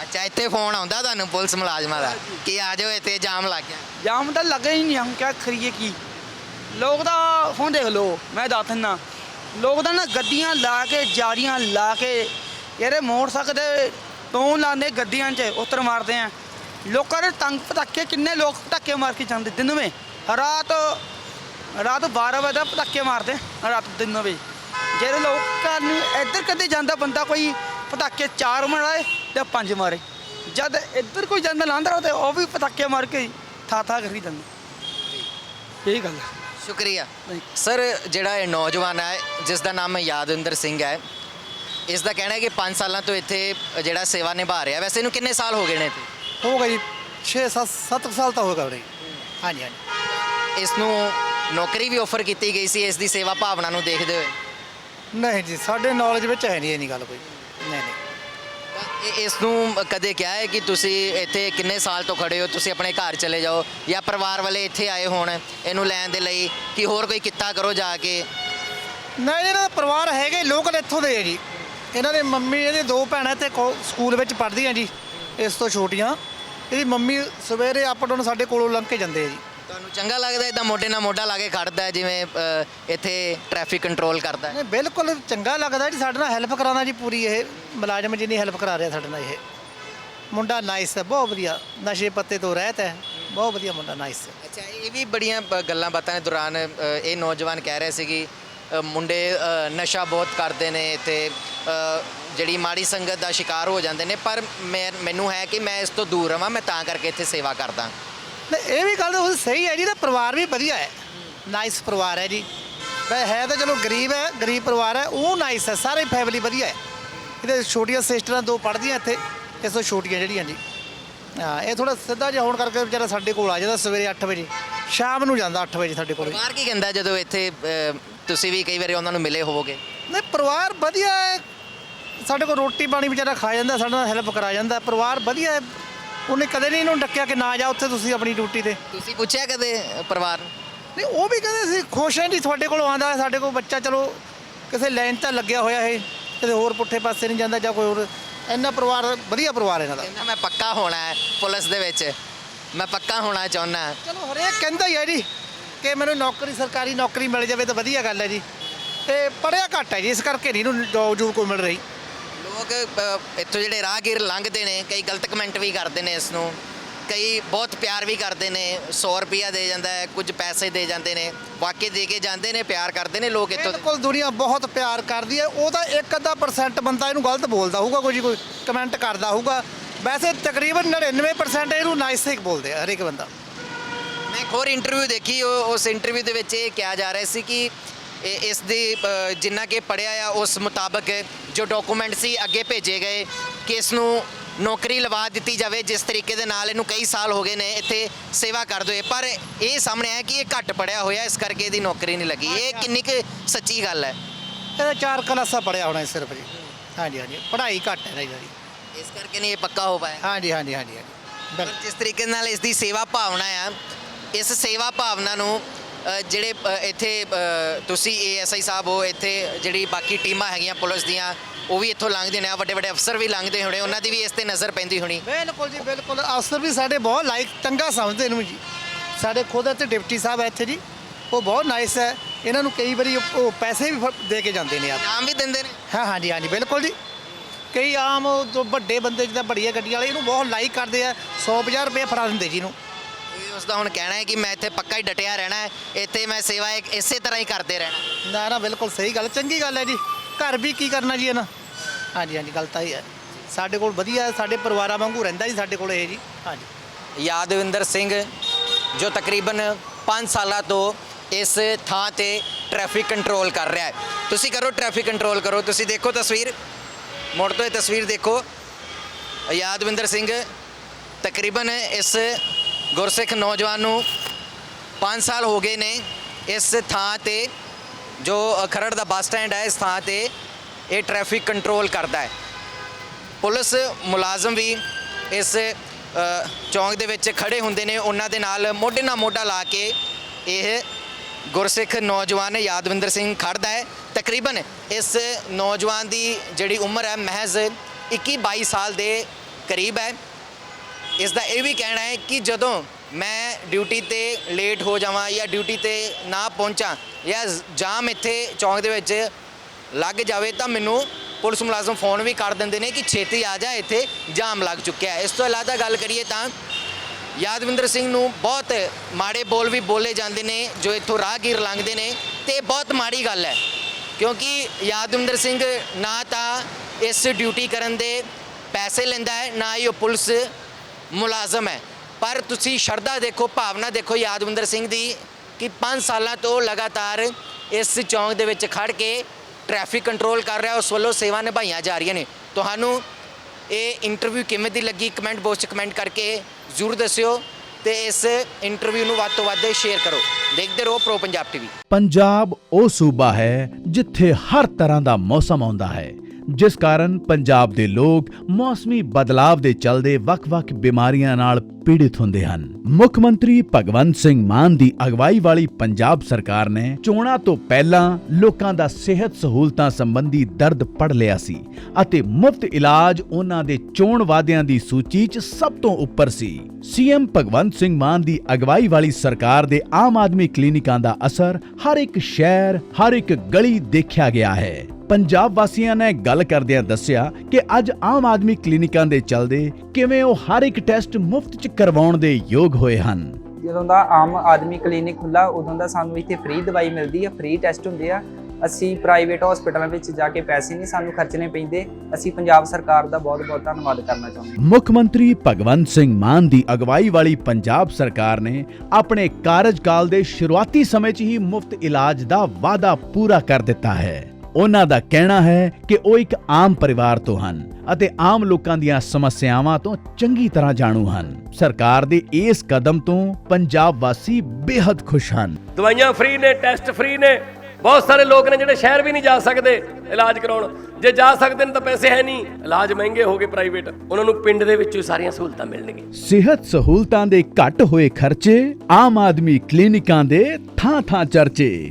ਅੱਛਾ ਇੱਥੇ ਫੋਨ ਆਉਂਦਾ ਤੁਹਾਨੂੰ ਪੁਲਿਸ ਮੁਲਾਜ਼ਮਾਂ ਦਾ? ਕਿ ਆ ਜਾਓ ਇੱਥੇ ਜਾਮ ਲੱਗ ਗਿਆ। ਜਾਮ ਤਾਂ ਲੱਗਾ ਹੀ ਨਹੀਂ ਹਮ ਕਿਆ ਕਰੀਏ ਕੀ? ਲੋਕ ਤਾਂ ਹੁਣ ਦੇਖ ਲੋ ਮੈਂ ਦੱਸ ਦਿੰਦਾ ਲੋਕ ਤਾਂ ਨਾ ਗੱਡੀਆਂ ਲਾ ਕੇ ਜਾਰੀਆਂ ਲਾ ਕੇ ਜਿਹੜੇ ਮੋਟਰਸਾਈਕਲ ਦੇ ਤੋਂ ਲਾਉਂਦੇ ਗੱਡੀਆਂ 'ਚ ਉਤਰ ਮਾਰਦੇ ਆ। ਲੋਕਾਂ ਦੇ ਤੰਗ ਪਟਾਕੇ ਕਿੰਨੇ ਲੋਕ ਪਟਾਕੇ ਮਾਰ ਕੇ ਜਾਂਦੇ ਦਿਨ ਵਿੱਚ ਰਾਤ ਰਾਤ 12 ਵਜੇ ਦਾ ਪਟਾਕੇ ਮਾਰਦੇ ਰਾਤ ਦਿਨ ਵਿੱਚ ਜਿਹੜੇ ਲੋਕਾਂ ਨੂੰ ਇੱਧਰ ਕਦੇ ਜਾਂਦਾ ਬੰਦਾ ਕੋਈ ਪਟਾਕੇ ਚਾਰ ਮਾਰੇ ਤੇ ਪੰਜ ਮਾਰੇ। ਜਦ ਇੱਧਰ ਕੋਈ ਜਾਂਦਾ ਲਾਂਦਾ ਤੇ ਉਹ ਵੀ ਪਟਾਕੇ ਮਾਰ ਕੇ ਥਾ ਥਾ ਕਰੀ ਜਾਂਦਾ ਇਹੀ ਗੱਲ ਹੈ। ਸ਼ੁਕਰੀਆ। ਸਰ ਜਿਹੜਾ ਇਹ ਨੌਜਵਾਨ ਹੈ ਜਿਸ ਦਾ ਨਾਮ ਯਾਦਵਿੰਦਰ ਸਿੰਘ ਹੈ ਇਸ ਦਾ ਕਹਿਣਾ ਹੈ ਕਿ 5 ਸਾਲਾਂ ਤੋਂ ਇੱਥੇ ਜਿਹੜਾ ਸੇਵਾ ਨਿਭਾ ਰਿਹਾ। ਵੈਸੇ ਇਹਨੂੰ ਕਿੰਨੇ ਸਾਲ ਹੋ ਗਏ ਨੇ ਇੱਥੇ? ਹੋਊਗਾ ਜੀ 6 7 7 ਸਾਲ ਤਾਂ ਹੋਗਾ ਵੀਰੇ ਹਾਂਜੀ ਹਾਂਜੀ। ਇਸ ਨੂੰ ਨੌਕਰੀ ਵੀ ਆਫਰ ਕੀਤੀ ਗਈ ਸੀ ਇਸ ਦੀ ਸੇਵਾ ਭਾਵਨਾ ਨੂੰ ਦੇਖਦੇ ਹੋਏ। ਨਹੀਂ ਜੀ ਸਾਡੇ ਨੌਲੇਜ ਵਿੱਚ ਹੈ ਨਹੀਂ ਇਹ ਨਹੀਂ ਗੱਲ ਕੋਈ। ਨਹੀਂ ਨਹੀਂ। ਇਹ- ਇਸ ਨੂੰ ਕਦੇ ਕਿਹਾ ਹੈ ਕਿ ਤੁਸੀਂ ਇੱਥੇ ਕਿੰਨੇ ਸਾਲ ਤੋਂ ਖੜੇ ਹੋ ਤੁਸੀਂ ਆਪਣੇ ਘਰ ਚਲੇ ਜਾਓ ਜਾਂ ਪਰਿਵਾਰ ਵਾਲੇ ਇੱਥੇ ਆਏ ਹੋਣ ਇਹਨੂੰ ਲੈਣ ਦੇ ਲਈ ਕਿ ਹੋਰ ਕੋਈ ਕਿੱਤਾ ਕਰੋ ਜਾ ਕੇ? ਨਹੀਂ ਇਹਨਾਂ ਦਾ ਪਰਿਵਾਰ ਹੈਗੇ ਲੋਕਲ ਇੱਥੋਂ ਦੇ ਹੈ ਜੀ। ਇਹਨਾਂ ਦੇ ਮੰਮੀ ਇਹਦੇ ਦੋ ਭੈਣਾਂ ਤੇ ਸਕੂਲ ਵਿੱਚ ਪੜ੍ਹਦੀਆਂ ਜੀ ਇਸ ਤੋਂ ਛੋਟੀਆਂ। ਇਹਦੀ ਮੰਮੀ ਸਵੇਰੇ ਅਪ ਡਾਊਨ ਸਾਡੇ ਕੋਲੋਂ ਲੰਘ ਕੇ ਜਾਂਦੇ ਆ ਜੀ। ਤੁਹਾਨੂੰ ਚੰਗਾ ਲੱਗਦਾ ਇਦਾਂ ਮੋਢੇ ਨਾਲ ਮੋਢਾ ਲਾ ਕੇ ਖੜਦਾ ਹੈ ਜਿਵੇਂ ਅ, ਇੱਥੇ ਟ੍ਰੈਫਿਕ ਕੰਟਰੋਲ ਕਰਦਾ ਹੈ। ਨਹੀਂ ਬਿਲਕੁਲ ਚੰਗਾ ਲੱਗਦਾ ਜੀ ਸਾਡੇ ਨਾਲ ਹੈਲਪ ਕਰਾਉਂਦਾ ਜੀ ਪੂਰੀ ਇਹ ਮੁਲਾਜ਼ਮ ਜਿੰਨੀ ਹੈਲਪ ਕਰਾ ਰਿਹਾ ਸਾਡੇ ਨਾਲ ਇਹ। ਮੁੰਡਾ ਨਾਈਸ ਹੈ ਬਹੁਤ ਵਧੀਆ ਨਸ਼ੇ ਪੱਤੇ ਤੋਂ ਰਹਿਤ ਹੈ ਬਹੁਤ ਵਧੀਆ ਮੁੰਡਾ ਨਾਈਸ ਹੈ। ਅੱਛਾ ਇਹ ਵੀ ਬੜੀਆਂ ਬ- ਗੱਲਾਂ ਬਾਤਾਂ ਦੇ ਦੌਰਾਨ ਅ, ਇਹ ਨੌਜਵਾਨ ਕਹਿ ਰਹੇ ਸੀ ਕਿ ਅ, ਮੁੰਡੇ ਅ, ਨਸ਼ਾ ਬਹੁਤ ਕਰਦੇ ਨੇ ਅ, ਜਿਹੜੀ ਮਾੜੀ ਸੰਗਤ ਦਾ ਸ਼ਿਕਾਰ ਹੋ ਜਾਂਦੇ ਨੇ ਪਰ ਮੈਂ ਮੈਨੂੰ ਹੈ ਕਿ ਮੈਂ ਇਸ ਤੋਂ ਦੂਰ ਰਵਾਂ ਮੈਂ ਤਾਂ ਕਰਕੇ ਇੱਥੇ ਸੇਵਾ ਕਰਦਾ। ਇਹ ਵੀ ਗੱਲ ਤਾਂ ਸਹੀ ਹੈ ਜੀ ਦਾ ਪਰਿਵਾਰ ਵੀ ਵਧੀਆ ਹੈ। ਨਾਈਸ ਪਰਿਵਾਰ ਹੈ ਜੀ। ਵੈ ਹੈ ਤਾਂ ਚਲੋ ਗਰੀਬ ਹੈ ਗਰੀਬ ਪਰਿਵਾਰ ਹੈ ਉਹ ਨਾਈਸ ਹੈ ਸਾਰੇ ਫੈਮਿਲੀ ਵਧੀਆ ਹੈ। ਇਹਦੇ ਛੋਟੀਆਂ ਸਿਸਟਰਾਂ ਦੋ ਪੜ੍ਹਦੀਆਂ ਇੱਥੇ ਇਸ ਤੋਂ ਛੋਟੀਆਂ ਜਿਹੜੀਆਂ ਜੀ। ਹਾਂ ਇਹ ਥੋੜਾ ਸਿੱਧਾ ਜਿਹਾ ਹੋਣ ਕਰਕੇ ਵਿਚਾਰਾ ਸਾਡੇ ਕੋਲ ਆ ਜਾਂਦਾ ਸਵੇਰੇ 8 ਵਜੇ ਸ਼ਾਮ ਨੂੰ ਜਾਂਦਾ 8 ਵਜੇ ਸਾਡੇ ਕੋਲ ਪਰਿਵਾਰ ਕੀ ਕਹਿੰਦਾ ਜਦੋਂ ਇੱਥੇ ਤੁਸੀਂ ਵੀ ਕਈ ਵਾਰੀ ਉਹਨਾਂ ਨੂੰ ਮਿਲੇ ਹੋਵੋਗੇ? ਨਹੀਂ ਪਰਿਵਾਰ ਵਧੀਆ ਹੈ। ਸਾਡੇ ਕੋਲ ਰੋਟੀ ਪਾਣੀ ਵਿਚਾਰਾ ਖਾ ਜਾਂਦਾ ਸਾਡੇ ਨਾਲ ਹੈਲਪ ਕਰਾ ਜਾਂਦਾ ਪਰਿਵਾਰ ਵਧੀਆ ਹੈ। ਉਹਨੇ ਕਦੇ ਨਹੀਂ ਇਹਨੂੰ ਡੱਕਿਆ ਕਿ ਨਾ ਜਾ ਉੱਥੇ ਤੁਸੀਂ ਆਪਣੀ ਡਿਊਟੀ ਤੇ। ਤੁਸੀਂ ਪੁੱਛਿਆ ਕਦੇ ਪਰਿਵਾਰ ਨੂੰ? ਨਹੀਂ ਉਹ ਵੀ ਕਹਿੰਦੇ ਸੀ ਖੁਸ਼ ਹਾਂ ਜੀ ਤੁਹਾਡੇ ਕੋਲ ਆਉਂਦਾ ਹੈ ਸਾਡੇ ਕੋਲ ਬੱਚਾ ਚਲੋ ਕਿਸੇ ਲਾਈਨ ਤਾਂ ਲੱਗਿਆ ਹੋਇਆ ਹੈ ਕਿਤੇ ਹੋਰ ਪੁੱਠੇ ਪਾਸੇ ਨਹੀਂ ਜਾਂਦਾ ਜਾਂ ਕੋਈ ਹੋਰ। ਇੰਨਾ ਪਰਿਵਾਰ ਵਧੀਆ ਪਰਿਵਾਰ ਇਹਨਾਂ ਦਾ। ਕਹਿੰਦਾ ਮੈਂ ਪੱਕਾ ਹੋਣਾ ਹੈ ਪੁਲਿਸ ਦੇ ਵਿੱਚ। ਮੈਂ ਪੱਕਾ ਹੋਣਾ ਚਾਹੁੰਦਾ ਚਲੋ ਹਰੇਕ ਕਹਿੰਦਾ ਹੀ ਹੈ ਜੀ ਕਿ ਮੈਨੂੰ ਨੌਕਰੀ ਸਰਕਾਰੀ ਨੌਕਰੀ ਮਿਲ ਜਾਵੇ ਤਾਂ ਵਧੀਆ ਗੱਲ ਹੈ ਜੀ। ਤੇ ਪੜਿਆ ਘੱਟ ਹੈ ਜੀ ਇਸ ਕਰਕੇ ਨਹੀਂ ਇਹਨੂੰ ਜੋਬ ਜੂਬ ਕੋਈ ਮਿਲ ਰਹੀ। ਲੋਕ ਅ, ਇੱਥੋਂ ਜਿਹੜੇ ਰਾਹਗੀਰ ਲੰਘਦੇ ਨੇ ਕਈ ਗਲਤ ਕਮੈਂਟ ਵੀ ਕਰਦੇ ਨੇ ਇਸ ਨੂੰ। ਕਈ ਬਹੁਤ ਪਿਆਰ ਵੀ ਕਰਦੇ ਨੇ 100 ਰੁਪਿਆ ਦੇ ਜਾਂਦਾ ਹੈ ਕੁਝ ਪੈਸੇ ਦੇ ਜਾਂਦੇ ਨੇ ਵਾਕਈ ਦੇ ਕੇ ਜਾਂਦੇ ਨੇ ਪਿਆਰ ਕਰਦੇ ਨੇ ਲੋਕ ਇੱਥੋਂ। ਦੇ। ਬਿਲਕੁਲ ਦੁਨੀਆ ਬਹੁਤ ਪਿਆਰ ਕਰਦੀ ਹੈ ਉਹਦਾ ਇੱਕ ਅੱਧਾ ਪਰਸੈਂਟ ਬੰਦਾ ਇਹਨੂੰ ਗਲਤ ਬੋਲਦਾ ਹੋਊਗਾ ਕੋਈ ਕੋਈ ਕਮੈਂਟ ਕਰਦਾ ਹੋਊਗਾ। ਵੈਸੇ ਤਕਰੀਬਨ 99% ਇਹਨੂੰ ਨਾਈਸ ਹੀ ਬੋਲਦੇ ਆ ਹਰੇਕ ਬੰਦਾ। ਮੈਂ ਇੱਕ ਹੋਰ ਇੰਟਰਵਿਊ ਦੇਖੀ ਉਹ- ਉਸ ਇੰਟਰਵਿਊ ਦੇ ਵਿੱਚ ਇਹ ਕਿਹਾ ਜਾ ਰਿਹਾ ਸੀ ਕਿ ਇਹ- ਇਸ ਦੀ ਅ, ਜਿੰਨਾ ਕਿ ਪੜਿਆ ਆ ਉਸ ਮੁਤਾਬਕ ਜੋ ਡਾਕੂਮੈਂਟ ਸੀ ਅੱਗੇ ਭੇਜੇ ਗਏ ਕਿ ਇਸ ਨੂੰ ਨੌਕਰੀ ਲਵਾ ਦਿੱਤੀ ਜਾਵੇ ਜਿਸ ਤਰੀਕੇ ਦੇ ਨਾਲ ਇਹਨੂੰ ਕਈ ਸਾਲ ਹੋ ਗਏ ਨੇ ਇੱਥੇ ਸੇਵਾ ਕਰਦੇ ਹੋਏ। ਪਰ ਇਹ ਸਾਹਮਣੇ ਆਇਆ ਕਿ ਇਹ ਘੱਟ ਪੜਿਆ ਹੋਇਆ ਇਸ ਕਰਕੇ ਇਹਦੀ ਨੌਕਰੀ ਨਹੀਂ ਲੱਗੀ। ਇਹ ਕਿੰਨੀ ਕੁ ਸੱਚੀ ਗੱਲ ਹੈ? ਇਹਦਾ ਚਾਰ ਕਲਾਸਾਂ ਪੜਿਆ ਹੋਣਾ ਸਿਰਫ ਜੀ। ਹਾਂਜੀ ਹਾਂਜੀ। ਪੜ੍ਹਾਈ ਘੱਟ ਹੈ ਨਾ ਜੀ। ਇਸ ਕਰਕੇ ਨਹੀਂ ਇਹ ਪੱਕਾ ਹੋ ਪਾਇਆ? ਹਾਂਜੀ ਹਾਂਜੀ ਹਾਂਜੀ ਹਾਂਜੀ। ਪਰ ਬਿਲਕੁਲ ਜਿਸ ਤਰੀਕੇ ਨਾਲ ਇਸ ਦੀ ਸੇਵਾ ਭਾਵਨਾ ਆ ਇਸ ਸੇਵਾ ਭਾਵਨਾ ਨੂੰ ਜਿਹੜੇ ਇੱਥੇ ਤੁਸੀਂ ਏਐਸਆਈ ਸਾਹਿਬ ਹੋ ਇੱਥੇ ਜਿਹੜੀ ਬਾਕੀ ਟੀਮਾਂ ਹੈਗੀਆਂ ਪੁਲਿਸ ਦੀਆਂ ਉਹ ਵੀ ਇੱਥੋਂ ਲੰਘਦੇ ਨੇ ਵੱਡੇ ਵੱਡੇ ਅਫਸਰ ਵੀ ਲੰਘਦੇ ਹੋਣੇ ਉਹਨਾਂ ਦੀ ਵੀ ਇਸ ਤੇ ਨਜ਼ਰ ਪੈਂਦੀ ਹੋਣੀ। ਬਿਲਕੁਲ ਜੀ ਬਿਲਕੁਲ। ਅਫਸਰ ਵੀ ਸਾਡੇ ਬਹੁਤ ਲਾਈਕ ਚੰਗਾ ਸਮਝਦੇ ਇਹਨੂੰ ਜੀ। ਸਾਡੇ ਖੁਦ ਇੱਥੇ ਡਿਪਟੀ ਸਾਹਿਬ ਹੈ ਇੱਥੇ ਜੀ ਉਹ ਬਹੁਤ ਨਾਈਸ ਹੈ। ਇਹਨਾਂ ਨੂੰ ਕਈ ਵਾਰੀ ਉਹ ਪੈਸੇ ਵੀ ਦੇ ਕੇ ਜਾਂਦੇ ਨੇ ਆਪ ਨਾਮ ਵੀ ਦਿੰਦੇ ਨੇ। ਹਾਂ ਹਾਂਜੀ ਹਾਂਜੀ ਬਿਲਕੁਲ ਜੀ। ਕਈ ਆਮ ਜੋ ਵੱਡੇ ਬੰਦੇ ਜਿੱਦਾਂ ਵੱਡੀਆਂ ਗੱਡੀਆਂ ਵਾਲੇ ਇਹਨੂੰ ਬਹੁਤ ਲਾਈਕ ਕਰਦੇ ਆ। 150 ਰੁਪਏ ਫੜਾ ਦਿੰਦੇ ਜੀ ਇਹਨੂੰ। ਇਹ ਉਸ ਦਾ ਹੁਣ ਕਹਿਣਾ ਹੈ ਕਿ ਮੈਂ ਇੱਥੇ ਪੱਕਾ ਹੀ ਡਟਿਆ ਰਹਿਣਾ ਹੈ ਇੱਥੇ ਮੈਂ ਸੇਵਾ ਇੱਕ ਇਸੇ ਤਰ੍ਹਾਂ ਹੀ ਕਰਦੇ ਰਹਿਣਾ। ਨਾ ਨਾ ਬਿਲਕੁਲ ਸਹੀ ਗੱਲ ਚੰਗੀ ਗੱਲ ਹੈ ਜੀ। ਘਰ ਵੀ ਕੀ ਕਰਨਾ ਜੀ ਇਹਨਾਂ? ਹਾਂਜੀ ਹਾਂਜੀ ਗੱਲ ਤਾਂ ਹੀ ਹੈ। ਸਾਡੇ ਕੋਲ ਵਧੀਆ ਸਾਡੇ ਪਰਿਵਾਰਾਂ ਵਾਂਗੂ ਰਹਿੰਦਾ ਜੀ ਸਾਡੇ ਕੋਲ ਇਹ ਜੀ। ਹਾਂਜੀ। ਯਾਦਵਿੰਦਰ ਸਿੰਘ ਜੋ ਤਕਰੀਬਨ 5 ਸਾਲਾਂ ਤੋਂ ਇਸ ਥਾਂ ਤੇ ਟ੍ਰੈਫਿਕ ਕੰਟਰੋਲ ਕਰ ਰਿਹਾ ਹੈ। ਤੁਸੀਂ ਕਰੋ ਟ੍ਰੈਫਿਕ ਕੰਟਰੋਲ ਕਰੋ ਤੁਸੀਂ ਦੇਖੋ ਤਸਵੀਰ। ਮੋੜ ਤੋਂ ਇਹ ਤਸਵੀਰ ਦੇਖੋ। ਯਾਦਵਿੰਦਰ ਸਿੰਘ ਤਕਰੀਬਨ ਇਸ ਗੁਰਸਿੱਖ ਨੌਜਵਾਨ ਨੂੰ 5 ਸਾਲ ਹੋ ਗਏ ਨੇ ਇਸ ਥਾਂ ਤੇ, ਜੋ ਖਰੜ ਦਾ ਬੱਸ ਸਟੈਂਡ ਹੈ, ਇਸ ਥਾਂ ਤੇ ਇਹ ਟ੍ਰੈਫਿਕ ਕੰਟਰੋਲ ਕਰਦਾ ਹੈ। ਪੁਲਿਸ ਮੁਲਾਜ਼ਮ ਵੀ ਇਸ ਚੌਂਕ ਦੇ ਵਿੱਚ ਖੜੇ ਹੁੰਦੇ ਨੇ। ਉਹਨਾਂ ਦੇ ਨਾਲ ਮੋਢੇ ਨਾਲ ਮੋਢਾ ਲਾ ਕੇ ਇਹ ਗੁਰਸਿੱਖ ਨੌਜਵਾਨ ਯਾਦਵਿੰਦਰ ਸਿੰਘ ਖੜਦਾ ਹੈ। ਤਕਰੀਬਨ ਇਸ ਨੌਜਵਾਨ ਦੀ ਜਿਹੜੀ ਉਮਰ ਹੈ, ਮਹਿਜ਼ 21 22 ਸਾਲ ਦੇ ਕਰੀਬ ਹੈ। ਇਸ ਦਾ ਇਹ ਵੀ ਕਹਿਣਾ ਹੈ ਕਿ ਜਦੋਂ ਮੈਂ ਡਿਊਟੀ ਤੇ ਲੇਟ ਹੋ ਜਾਵਾਂ ਜਾਂ ਡਿਊਟੀ ਤੇ ਨਾ ਪਹੁੰਚਾਂ ਜਾਂ ਜਾਮ ਇੱਥੇ ਚੌਂਕ ਦੇ ਵਿੱਚ ਲੱਗ ਜਾਵੇ ਤਾਂ ਮੈਨੂੰ ਪੁਲਿਸ ਮੁਲਾਜ਼ਮ ਫੋਨ ਵੀ ਕਰ ਦਿੰਦੇ ਨੇ ਕਿ ਛੇਤੀ ਆ ਜਾ, ਇੱਥੇ ਜਾਮ ਲੱਗ ਚੁੱਕਿਆ ਹੈ। ਇਸ ਤੋਂ ਇਲਾਵਾ ਗੱਲ ਕਰੀਏ ਤਾਂ ਯਾਦਵਿੰਦਰ ਸਿੰਘ ਨੂੰ ਬਹੁਤ ਮਾੜੇ ਬੋਲ ਵੀ ਬੋਲੇ ਜਾਂਦੇ ਨੇ, ਜੋ ਇੱਥੋਂ ਰਾਹਗੀਰ ਲੰਘਦੇ ਨੇ ਤੇ ਬਹੁਤ ਮਾੜੀ ਗੱਲ ਹੈ। ਕਿਉਂਕਿ ਯਾਦਵਿੰਦਰ ਸਿੰਘ ਨਾ ਤਾਂ ਇਸ ਡਿਊਟੀ ਕਰਨ ਦੇ ਪੈਸੇ ਲੈਂਦਾ ਹੈ, ਨਾ ਹੀ ਉਹ ਪੁਲਿਸ ਮੁਲਾਜ਼ਮ ਹੈ। ਪਰ ਤੁਸੀਂ ਸ਼ਰਧਾ ਦੇਖੋ, ਭਾਵਨਾ ਦੇਖੋ ਯਾਦਵਿੰਦਰ ਸਿੰਘ ਦੀ ਕਿ 5 ਸਾਲਾਂ ਤੋਂ ਲਗਾਤਾਰ ਇਸ ਚੌਂਕ ਦੇ ਵਿੱਚ ਖੜ ਕੇ ਟ੍ਰੈਫਿਕ ਕੰਟਰੋਲ ਕਰ ਰਿਹਾ, ਉਸ ਵੱਲੋਂ ਸੇਵਾ ਨਿਭਾਈਆਂ ਜਾ ਰਹੀਆਂ ਨੇ। ਤੁਹਾਨੂੰ ਇਹ ਇੰਟਰਵਿਊ ਕਿਵੇਂ ਦੀ ਲੱਗੀ? ਕਮੈਂਟ ਬਾਕਸ 'ਚ ਕਮੈਂਟ ਕਰਕੇ ਜ਼ਰੂਰ ਦੱਸਿਓ ਤੇ ਇਸ ਇੰਟਰਵਿਊ ਨੂੰ ਵੱਧ ਤੋਂ ਵੱਧ ਸ਼ੇਅਰ ਕਰੋ। ਦੇਖਦੇ ਰਹੋ ਪ੍ਰੋ ਪੰਜਾਬ ਟੀਵੀ ਪੰਜਾਬ ਉਹ ਸੂਬਾ ਹੈ ਜਿੱਥੇ ਹਰ ਤਰ੍ਹਾਂ ਦਾ ਮੌਸਮ ਆਉਂਦਾ ਹੈ। ਜਿਸ ਕਾਰਨ ਪੰਜਾਬ ਦੇ ਲੋਕ ਮੌਸਮੀ ਬਦਲਾਵ ਦੇ ਚਲਦੇ ਵੱਖ-ਵੱਖ ਬਿਮਾਰੀਆਂ ਨਾਲ ਪੀੜਿਤ ਹੁੰਦੇ ਹਨ। ਮੁੱਖ ਮੰਤਰੀ ਭਗਵੰਤ ਸਿੰਘ ਮਾਨ ਦੀ ਅਗਵਾਈ ਵਾਲੀ ਪੰਜਾਬ ਸਰਕਾਰ ਨੇ ਚੋਣਾਂ ਤੋਂ ਪਹਿਲਾਂ ਲੋਕਾਂ ਦਾ ਸਿਹਤ ਸਹੂਲਤਾਂ ਸੰਬੰਧੀ ਦਰਦ ਪੜ ਲਿਆ ਸੀ ਅਤੇ ਮੁਫਤ ਇਲਾਜ ਉਹਨਾਂ ਦੇ ਚੋਣ ਵਾਅਦਿਆਂ ਦੀ ਸੂਚੀ 'ਚ ਸਭ ਤੋਂ ਉੱਪਰ ਸੀ। ਸੀਐਮ ਭਗਵੰਤ ਸਿੰਘ ਮਾਨ ਦੀ ਅਗਵਾਈ ਵਾਲੀ ਸਰਕਾਰ ਦੇ ਆਮ ਆਦਮੀ ਕਲੀਨਿਕਾਂ ਦਾ ਅਸਰ ਹਰ ਇੱਕ ਸ਼ਹਿਰ, ਹਰ ਇੱਕ ਗਲੀ ਦੇਖਿਆ ਗਿਆ ਹੈ। ਪੰਜਾਬ ਵਾਸੀਆਂ ਨੇ ਗੱਲ ਕਰਦਿਆਂ ਦੱਸਿਆ ਕਿ ਅੱਜ ਆਮ ਆਦਮੀ ਕਲੀਨਿਕਾਂ ਦੇ ਚਲਦੇ ਕਿਵੇਂ ਉਹ ਹਰ ਇੱਕ ਟੈਸਟ ਮੁਫਤ 'ਚ ਕਰਵਾਉਣ ਦੇ ਯੋਗ ਹੋਏ ਹਨ। ਜਦੋਂ ਦਾ ਆਮ ਆਦਮੀ ਕਲੀਨਿਕ ਖੁੱਲਾ ਉਦੋਂ ਦਾ ਸਾਨੂੰ ਇੱਥੇ ਫ੍ਰੀ ਦਵਾਈ ਮਿਲਦੀ ਆ ਫ੍ਰੀ ਟੈਸਟ ਹੁੰਦੇ ਆ। ਅਸੀਂ ਪ੍ਰਾਈਵੇਟ ਹਸਪੀਟਲਾਂ ਵਿੱਚ ਜਾ ਕੇ ਪੈਸੇ ਨਹੀਂ ਸਾਨੂੰ ਖਰਚਣੇ ਪੈਂਦੇ। ਅਸੀਂ ਪੰਜਾਬ ਸਰਕਾਰ ਦਾ ਬਹੁਤ-ਬਹੁਤ ਧੰਨਵਾਦ ਕਰਨਾ ਚਾਹੁੰਦੇ ਹਾਂ। ਮੁੱਖ ਮੰਤਰੀ ਭਗਵੰਤ ਸਿੰਘ ਮਾਨ ਦੀ ਅਗਵਾਈ ਵਾਲੀ ਪੰਜਾਬ ਸਰਕਾਰ ਨੇ ਆਪਣੇ ਕਾਰਜਕਾਲ ਦੇ ਸ਼ੁਰੂਆਤੀ ਸਮੇਂ 'ਚ ਹੀ ਮੁਫਤ ਇਲਾਜ ਦਾ ਵਾਅਦਾ ਪੂਰਾ ਕਰ ਦਿੱਤਾ ਹੈ। ਉਹਨਾਂ ਦਾ ਕਹਿਣਾ ਹੈ ਕਿ ਉਹ ਇੱਕ ਆਮ ਪਰਿਵਾਰ ਤੋਂ ਹਨ ਅਤੇ ਆਮ ਲੋਕਾਂ ਦੀਆਂ ਸਮੱਸਿਆਵਾਂ ਤੋਂ ਚੰਗੀ ਤਰ੍ਹਾਂ ਜਾਣੂ ਹਨ। ਸਰਕਾਰ ਦੇ ਇਸ ਕਦਮ ਤੋਂ ਪੰਜਾਬ ਵਾਸੀ ਬੇहद ਖੁਸ਼ ਹਨ। ਦਵਾਈਆਂ ਫ੍ਰੀ ਨੇ ਟੈਸਟ ਫ੍ਰੀ ਨੇ। ਬਹੁਤ ਸਾਰੇ ਲੋਕ ਨੇ ਜਿਹੜੇ ਸ਼ਹਿਰ ਵੀ ਨਹੀਂ ਜਾ ਸਕਦੇ ਇਲਾਜ ਕਰਾਉਣ। ਜੇ ਜਾ ਸਕਦੇ ਨੇ ਤਾਂ ਪੈਸੇ ਹੈ ਨਹੀਂ। ਇਲਾਜ ਮਹਿੰਗੇ ਹੋ ਗਏ ਪ੍ਰਾਈਵੇਟ। ਉਹਨਾਂ ਨੂੰ ਪਿੰਡ ਦੇ ਵਿੱਚੋਂ ਸਾਰੀਆਂ ਸਹੂਲਤਾਂ ਮਿਲਣਗੀਆਂ। ਸਿਹਤ ਸਹੂਲਤਾਂ ਦੇ ਘੱਟ ਹੋਏ ਖਰਚੇ ਆਮ ਆਦਮੀ ਕਲੀਨਿਕਾਂ ਦੇ ਥਾਂ-ਥਾਂ ਚਰਚੇ।